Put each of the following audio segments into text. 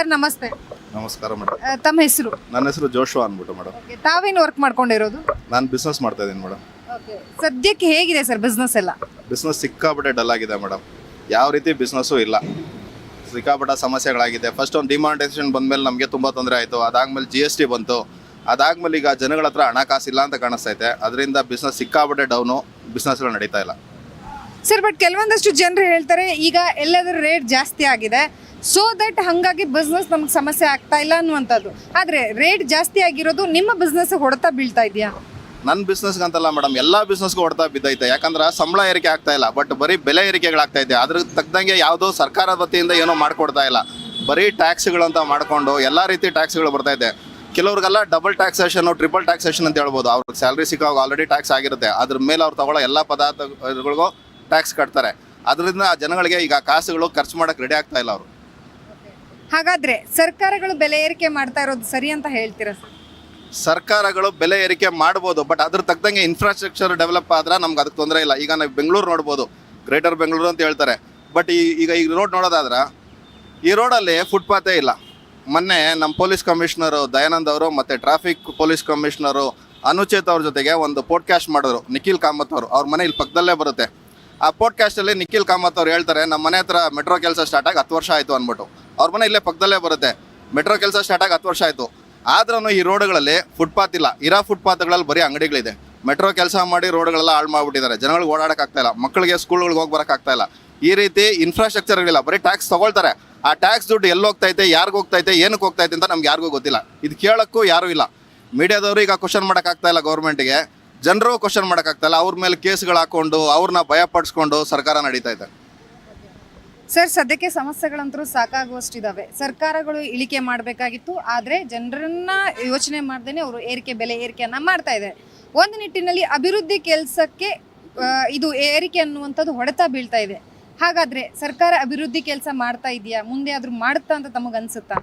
Sir ನಮಸ್ತೆ. ನಮಸ್ಕಾರ madam. ಆ, ತಮ್ಮ ಹೆಸರು? ನನ್ನ ಹೆಸರು ಜೋಶ್ವಾ ಅಂದ್ಬಿಟ್ಟು ಮೇಡಮ್. ತಾವೇನು ವರ್ಕ್ ಮಾಡ್ಕೊಂಡಿರೋದು? ನಾನು ಬಿಸ್ನೆಸ್ ಮಾಡ್ತಾ ಇದ್ದೀನಿ ಮೇಡಮ್. ಸದ್ಯಕ್ಕೆ ಹೇಗಿದೆ ಸರ್ ಬಿಸ್ನೆಸ್ ಎಲ್ಲ? ಬಿಸ್ನೆಸ್ ಸಿಕ್ಕಾಪಟ್ಟೆ ಡಲ್ ಆಗಿದೆ ಮೇಡಮ್. ಯಾವ ರೀತಿ ಬಿಸ್ನೆಸ್ಸು ಇಲ್ಲ. ಸಿಕ್ಕಾಪಟ್ಟೆ ಸಮಸ್ಯೆಗಳಾಗಿದೆ. ಫಸ್ಟ್ ಒಂದು ಡಿಮಾನಿಟೈಸೇಷನ್ ಬಂದಮೇಲೆ ನಮಗೆ ತುಂಬ ತೊಂದರೆ ಆಯಿತು. ಅದಾದ್ಮೇಲೆ ಜಿ ಎಸ್ ಟಿ ಬಂತು. ಅದಾದ್ಮೇಲೆ ಈಗ ಜನಗಳ ಹತ್ರ ಹಣಕಾಸಿಲ್ಲ ಅಂತ ಕಾಣಿಸ್ತೈತೆ. ಅದರಿಂದ ಬಿಸ್ನೆಸ್ ಸಿಕ್ಕಾಪಟ್ಟೆ ಡೌನು ಬಿಸ್ನೆಸ್ಗಳು ನಡೀತಾ ಇಲ್ಲ. ಸರ್ ಬಟ್ ಕೆಲವೊಂದಷ್ಟು ಜನರು ಹೇಳ್ತಾರೆ ಈಗ ಎಲ್ಲದರ ರೇಟ್ ಜಾಸ್ತಿ ಆಗಿದೆ. ಸೊ ದಟ್ ಹಾಗಾಗಿ ಬಿಸ್ನೆಸ್ ನಮ್ಗೆ ಸಮಸ್ಯೆ ಆಗ್ತಾ ಇಲ್ಲ ಅನ್ನುವಂಥದ್ದು. ಆದರೆ ರೇಟ್ ಜಾಸ್ತಿ ಆಗಿರೋದು ನಿಮ್ಮ ಬಿಸ್ನೆಸ್ ಹೊಡೆತ ಬೀಳ್ತಾ ಇದೆಯಾ? ನನ್ನ ಬಿಸ್ನೆಸ್ಗೆ ಅಂತಲ್ಲ ಮೇಡಮ್ ಎಲ್ಲ ಬಿಸ್ನೆಸ್ಗೂ ಹೊಡೆತ ಬಿದ್ದೈತೆ. ಯಾಕಂದ್ರೆ ಸಂಬಳ ಏರಿಕೆ ಆಗ್ತಾ ಇಲ್ಲ ಬಟ್ ಬರೀ ಬೆಲೆ ಏರಿಕೆಗಳಾಗ್ತಾ ಇದೆ. ಅದ್ರ ತಕ್ಕಂಗೆ ಯಾವುದೋ ಸರ್ಕಾರದ ವತಿಯಿಂದ ಏನೋ ಮಾಡ್ಕೊಡ್ತಾ ಇಲ್ಲ. ಬರೀ ಟ್ಯಾಕ್ಸ್ಗಳು ಅಂತ ಮಾಡಿಕೊಂಡು ಎಲ್ಲ ರೀತಿ ಟ್ಯಾಕ್ಸ್ಗಳು ಬರ್ತಾ ಇದೆ. ಕೆಲವ್ರಿಗೆಲ್ಲ ಡಬಲ್ ಟ್ಯಾಕ್ಸೇಷನ್ ಟ್ರಿಪಲ್ ಟ್ಯಾಕ್ಸೇಷನ್ ಅಂತ ಹೇಳ್ಬೋದು. ಅವ್ರಿಗೆ ಸ್ಯಾಲ್ರಿ ಸಿಕ್ಕಾಗ ಆಲ್ರೆಡಿ ಟ್ಯಾಕ್ಸ್ ಆಗಿರುತ್ತೆ. ಅದ್ರ ಮೇಲೆ ಅವ್ರು ತಗೊಳ್ಳೋ ಎಲ್ಲ ಪದಾರ್ಥಗಳಿಗೂ ಟ್ಯಾಕ್ಸ್ ಕಟ್ತಾರೆ. ಅದರಿಂದ ಜನಗಳಿಗೆ ಈಗ ಕಾಸುಗಳು ಖರ್ಚು ಮಾಡೋಕ್ಕೆ ರೆಡಿ ಆಗ್ತಾ ಇಲ್ಲ ಅವರು. ಹಾಗಾದ್ರೆ ಸರ್ಕಾರಗಳು ಬೆಲೆ ಏರಿಕೆ ಮಾಡ್ತಾ ಇರೋದು ಸರಿ ಅಂತ ಹೇಳ್ತೀರಾ ಸರ್? ಸರ್ಕಾರಗಳು ಬೆಲೆ ಏರಿಕೆ ಮಾಡ್ಬೋದು ಬಟ್ ಅದ್ರ ತಕ್ಕಂಗೆ ಇನ್ಫ್ರಾಸ್ಟ್ರಕ್ಚರ್ ಡೆವಲಪ್ ಆದ್ರೆ ನಮ್ಗೆ ಅದಕ್ಕೆ ತೊಂದರೆ ಇಲ್ಲ. ಈಗ ನಾವು ಬೆಂಗಳೂರು ನೋಡ್ಬೋದು ಗ್ರೇಟರ್ ಬೆಂಗಳೂರು ಅಂತ ಹೇಳ್ತಾರೆ. ಬಟ್ ಈ, ಈಗ ಈ ರೋಡ್ ನೋಡೋದಾದ್ರೆ, ಈ ರೋಡಲ್ಲಿ ಫುಟ್ಪಾತೇ ಇಲ್ಲ. ಮೊನ್ನೆ ನಮ್ಮ ಪೊಲೀಸ್ ಕಮಿಷನರು ದಯಾನಂದ್ ಅವರು ಮತ್ತು ಟ್ರಾಫಿಕ್ ಪೊಲೀಸ್ ಕಮಿಷನರು ಅನುಚೇತ್ ಅವ್ರ ಜೊತೆಗೆ ಒಂದು ಪೋಡ್ಕಾಸ್ಟ್ ಮಾಡಿದ್ರು, ನಿಖಿಲ್ ಕಾಮತ್ ಅವರು. ಅವ್ರ ಮನೆ ಇಲ್ಲಿ ಪಕ್ಕದಲ್ಲೇ ಬರುತ್ತೆ. ಆ ಪೋಡ್ಕಾಸ್ಟಲ್ಲಿ ನಿಖಿಲ್ ಕಾಮತ್ ಅವ್ರು ಹೇಳ್ತಾರೆ ನಮ್ಮ ಮನೆ ಹತ್ರ ಮೆಟ್ರೋ ಕೆಲಸ ಸ್ಟಾರ್ಟ್ ಆಗಿ ಹತ್ತು ವರ್ಷ ಆಯಿತು ಅಂದ್ಬಿಟ್ಟು. ಅವ್ರ ಮನೆ ಇಲ್ಲೇ ಪಕ್ಕದಲ್ಲೇ ಬರುತ್ತೆ. ಮೆಟ್ರೋ ಕೆಲಸ ಸ್ಟಾರ್ಟ್ ಆಗಿ ಹತ್ತು ವರ್ಷ ಆಯಿತು. ಆದ್ರೂ ಈ ರೋಡ್ಗಳಲ್ಲಿ ಫುಟ್ಪಾತ್ ಇಲ್ಲ. ಇರೋ ಫುಟ್ಪಾತ್ಗಳಲ್ಲಿ ಬರೀ ಅಂಗಡಿಗಳಿದೆ. ಮೆಟ್ರೋ ಕೆಲಸ ಮಾಡಿ ರೋಡ್ಗಳೆಲ್ಲ ಹಾಳು ಮಾಡಿಬಿಟ್ಟಿದ್ದಾರೆ. ಜನಗಳಿಗೆ ಓಡಾಡಕ್ಕೆ ಆಗ್ತಾ ಇಲ್ಲ. ಮಕ್ಕಳಿಗೆ ಸ್ಕೂಲ್ಗಳಿಗೆ ಹೋಗಿ ಇಲ್ಲ. ಈ ರೀತಿ ಇನ್ಫ್ರಾಸ್ಟ್ರಕ್ಚರ್ಗಳಿಲ್ಲ ಬರೀ ಟ್ಯಾಕ್ಸ್ ತಗೊಳ್ತಾರೆ. ಆ ಟ್ಯಾಕ್ಸ್ ದುಡ್ಡು ಎಲ್ಲಿ ಯಾರಿಗೂ ಹೋಗ್ತೈತೆ ಏನಕ್ಕೆ ಹೋಗ್ತೈತೆ ಅಂತ ನಮ್ಗೆ ಯಾರಿಗೂ ಗೊತ್ತಿಲ್ಲ. ಇದು ಕೇಳೋಕ್ಕೂ ಯಾರೂ ಇಲ್ಲ. ಮೀಡಿಯಾದವರು ಈಗ ಕ್ವಶನ್ ಮಾಡೋಕ್ಕಾಗ್ತಾ ಇಲ್ಲ ಗೌರ್ಮೆಂಟ್ಗೆ ಜನರು ಕ್ವಶನ್ ಮಾಡೋಕ್ಕಾಗ್ತಾ ಇಲ್ಲ. ಅವ್ರ ಮೇಲೆ ಕೇಸ್ಗಳು ಹಾಕೊಂಡು ಅವ್ರನ್ನ ಭಯಪಡಿಸ್ಕೊಂಡು ಸರ್ಕಾರ ನಡೀತಾ ಇದೆ. ಸರ್ ಸದ್ಯಕ್ಕೆ ಸಮಸ್ಯೆಗಳಂತರೂ ಸಾಕಾಗುವಷ್ಟಿದಾವೆ. ಸರ್ಕಾರಗಳು ಇಳಿಕೆ ಮಾಡಬೇಕಾಗಿತ್ತು, ಆದರೆ ಜನರನ್ನ ಯೋಚನೆ ಮಾಡ್ದೇನೆ ಅವರು ಏರಿಕೆ, ಬೆಲೆ ಏರಿಕೆಯನ್ನು ಮಾಡ್ತಾ ಇದೆ ಒಂದು ನಿಟ್ಟಿನಲ್ಲಿ ಅಭಿವೃದ್ಧಿ ಕೆಲಸಕ್ಕೆ ಇದು ಏರಿಕೆ ಅನ್ನುವಂಥದ್ದು ಹೊಡೆತ ಬೀಳ್ತಾ ಇದೆ. ಹಾಗಾದರೆ ಸರ್ಕಾರ ಅಭಿವೃದ್ಧಿ ಕೆಲಸ ಮಾಡ್ತಾ ಇದೆಯಾ? ಮುಂದೆ ಆದರೂ ಮಾಡುತ್ತಾ ಅಂತ ತಮಗೆ ಅನ್ಸುತ್ತಾ?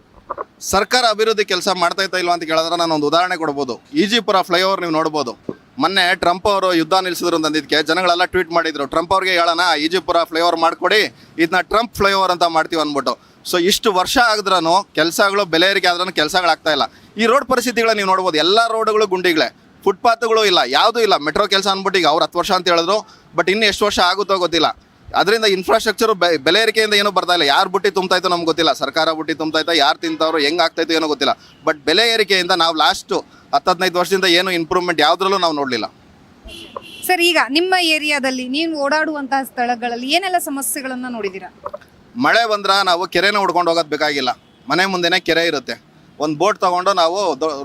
ಸರ್ಕಾರ ಅಭಿವೃದ್ಧಿ ಕೆಲಸ ಮಾಡ್ತಾ ಇಲ್ವಾ ಅಂತ ಕೇಳಿದ್ರೆ ನಾನು ಒಂದು ಉದಾಹರಣೆ ಕೊಡ್ಬೋದು. ಈಜಿಪುರ ಫ್ಲೈಓವರ್ ನೀವು ನೋಡ್ಬೋದು. ಮೊನ್ನೆ ಟ್ರಂಪ್ ಅವರು ಯುದ್ಧ ನಿಲ್ಲಿಸಿದ್ರು ಅಂತಂದಿದ್ದಕ್ಕೆ ಜನಗಳೆಲ್ಲ ಟ್ವೀಟ್ ಮಾಡಿದ್ರು. ಟ್ರಂಪ್ ಅವ್ರಿಗೆ ಹೇಳೋಣ ಈಜಿಪುರ ಫ್ಲೈಓವರ್ ಮಾಡಿಕೊಡಿ ಇದನ್ನ ಟ್ರಂಪ್ ಫ್ಲೈಓವರ್ ಅಂತ ಮಾಡ್ತೀವಿ ಅಂದ್ಬಿಟ್ಟು. ಸೊ ಇಷ್ಟು ವರ್ಷ ಆಗಿದ್ರೂ ಕೆಲಸಗಳು ಬೆಲೆ ಏರಿಕೆ ಆದ್ರೂ ಕೆಲಸಗಳಾಗ್ತಾ ಇಲ್ಲ. ಈ ರೋಡ್ ಪರಿಸ್ಥಿತಿಗಳ ನೀವು ನೋಡ್ಬೋದು, ಎಲ್ಲ ರೋಡ್ಗಳು ಗುಂಡಿಗಳೇ. ಫುಟ್ಪಾತ್ಗಳು ಇಲ್ಲ, ಯಾವುದೂ ಇಲ್ಲ. ಮೆಟ್ರೋ ಕೆಲಸ ಅಂದ್ಬಿಟ್ಟು ಈಗ ಅವ್ರು ಹತ್ತು ವರ್ಷ ಅಂತ ಹೇಳಿದ್ರು ಬಟ್ ಇನ್ನು ಎಷ್ಟು ವರ್ಷ ಆಗುತ್ತೋ ಗೊತ್ತಿಲ್ಲ. ಅದರಿಂದ ಇನ್ಫ್ರಾಸ್ಟ್ರಕ್ಚರ್ ಬೆಲೆ ಏರಿಕೆಯಿಂದ ಏನೂ ಬರ್ತಾ ಇಲ್ಲ. ಯಾರು ಬುಟ್ಟಿ ತುಂಬ್ತಾಯ್ತೋ ನಮ್ಗೆ ಗೊತ್ತಿಲ್ಲ. ಸರ್ಕಾರ ಬುಟ್ಟಿ ತುಂಬ್ತಾಯ್ತಾ ಯಾರು ತಿಂತವ್ರು ಹೆಂಗೆ ಆಗ್ತಾಯ್ತೋ ಏನೋ ಗೊತ್ತಿಲ್ಲ. ಬಟ್ ಬೆಲೆ ಏರಿಕೆಯಿಂದ ನಾವು ಲಾಸ್ಟು ಹತ್ತು ಹದಿನೈದು ವರ್ಷದಿಂದ ಏನು ಇಂಪ್ರೂವ್ಮೆಂಟ್ ಯಾವುದ್ರಲ್ಲೂ ನಾವು ನೋಡಲಿಲ್ಲ. ಸರ್ ಈಗ ನಿಮ್ಮ ಏರಿಯಾದಲ್ಲಿ ನೀವು ಓಡಾಡುವಂತಹ ಸ್ಥಳಗಳಲ್ಲಿ ಏನೆಲ್ಲ ಸಮಸ್ಯೆಗಳನ್ನ ನೋಡಿದ್ದೀರಾ ಮಳೆ ಬಂದ್ರೆ ನಾವು ಕೆರೆನ ಹುಡ್ಕೊಂಡು ಹೋಗೋದು ಬೇಕಾಗಿಲ್ಲ. ಮನೆ ಮುಂದೆನೇ ಕೆರೆ ಇರುತ್ತೆ. ಒಂದು ಬೋಟ್ ತೊಗೊಂಡು ನಾವು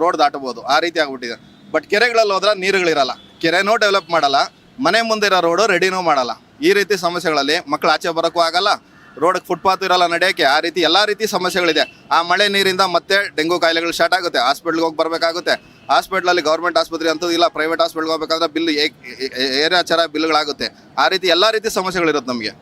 ರೋಡ್ ದಾಟಬೋದು. ಆ ರೀತಿ ಆಗ್ಬಿಟ್ಟಿದೆ. ಬಟ್ ಕೆರೆಗಳಲ್ಲಿ ಹೋದ್ರೆ ನೀರುಗಳಿರಲ್ಲ. ಕೆರೆನೂ ಡೆವಲಪ್ ಮಾಡಲ್ಲ. ಮನೆ ಮುಂದೆ ಇರೋ ರೋಡು ರೆಡಿನೂ ಮಾಡಲ್ಲ. ಈ ರೀತಿ ಸಮಸ್ಯೆಗಳಲ್ಲಿ ಮಕ್ಕಳು ಆಚೆ ಬರೋಕ್ಕೂ ಆಗಲ್ಲ. ರೋಡಕ್ಕೆ ಫುಟ್ಪಾತ್ ಇರಲ್ಲ ನಡೆಯೋಕ್ಕೆ. ಆ ರೀತಿ ಎಲ್ಲ ರೀತಿ ಸಮಸ್ಯೆಗಳಿದೆ. ಆ ಮಳೆ ನೀರಿಂದ ಮತ್ತೆ ಡೆಂಗು ಕಾಯಿಲೆಗಳು ಸ್ಟಾರ್ಟ್ ಆಗುತ್ತೆ. ಹಾಸ್ಪಿಟ್ಲ್ಗೆ ಹೋಗಿ ಬರಬೇಕಾಗುತ್ತೆ. ಹಾಸ್ಪಿಟ್ಲಲ್ಲಿ ಗೌರ್ಮೆಂಟ್ ಆಸ್ಪತ್ರೆ ಅಂತೂ ಇಲ್ಲ. ಪ್ರೈವೇಟ್ ಹಾಸ್ಪಿಟ್ಲ್ಗೆ ಹೋಗ್ಬೇಕಾದ್ರೆ ಬಿಲ್ ಏರಿಯಾಚಾರ ಬಿಲ್ಗಳಾಗುತ್ತೆ. ಆ ರೀತಿ ಎಲ್ಲ ರೀತಿ ಸಮಸ್ಯೆಗಳಿರುತ್ತೆ ನಮಗೆ.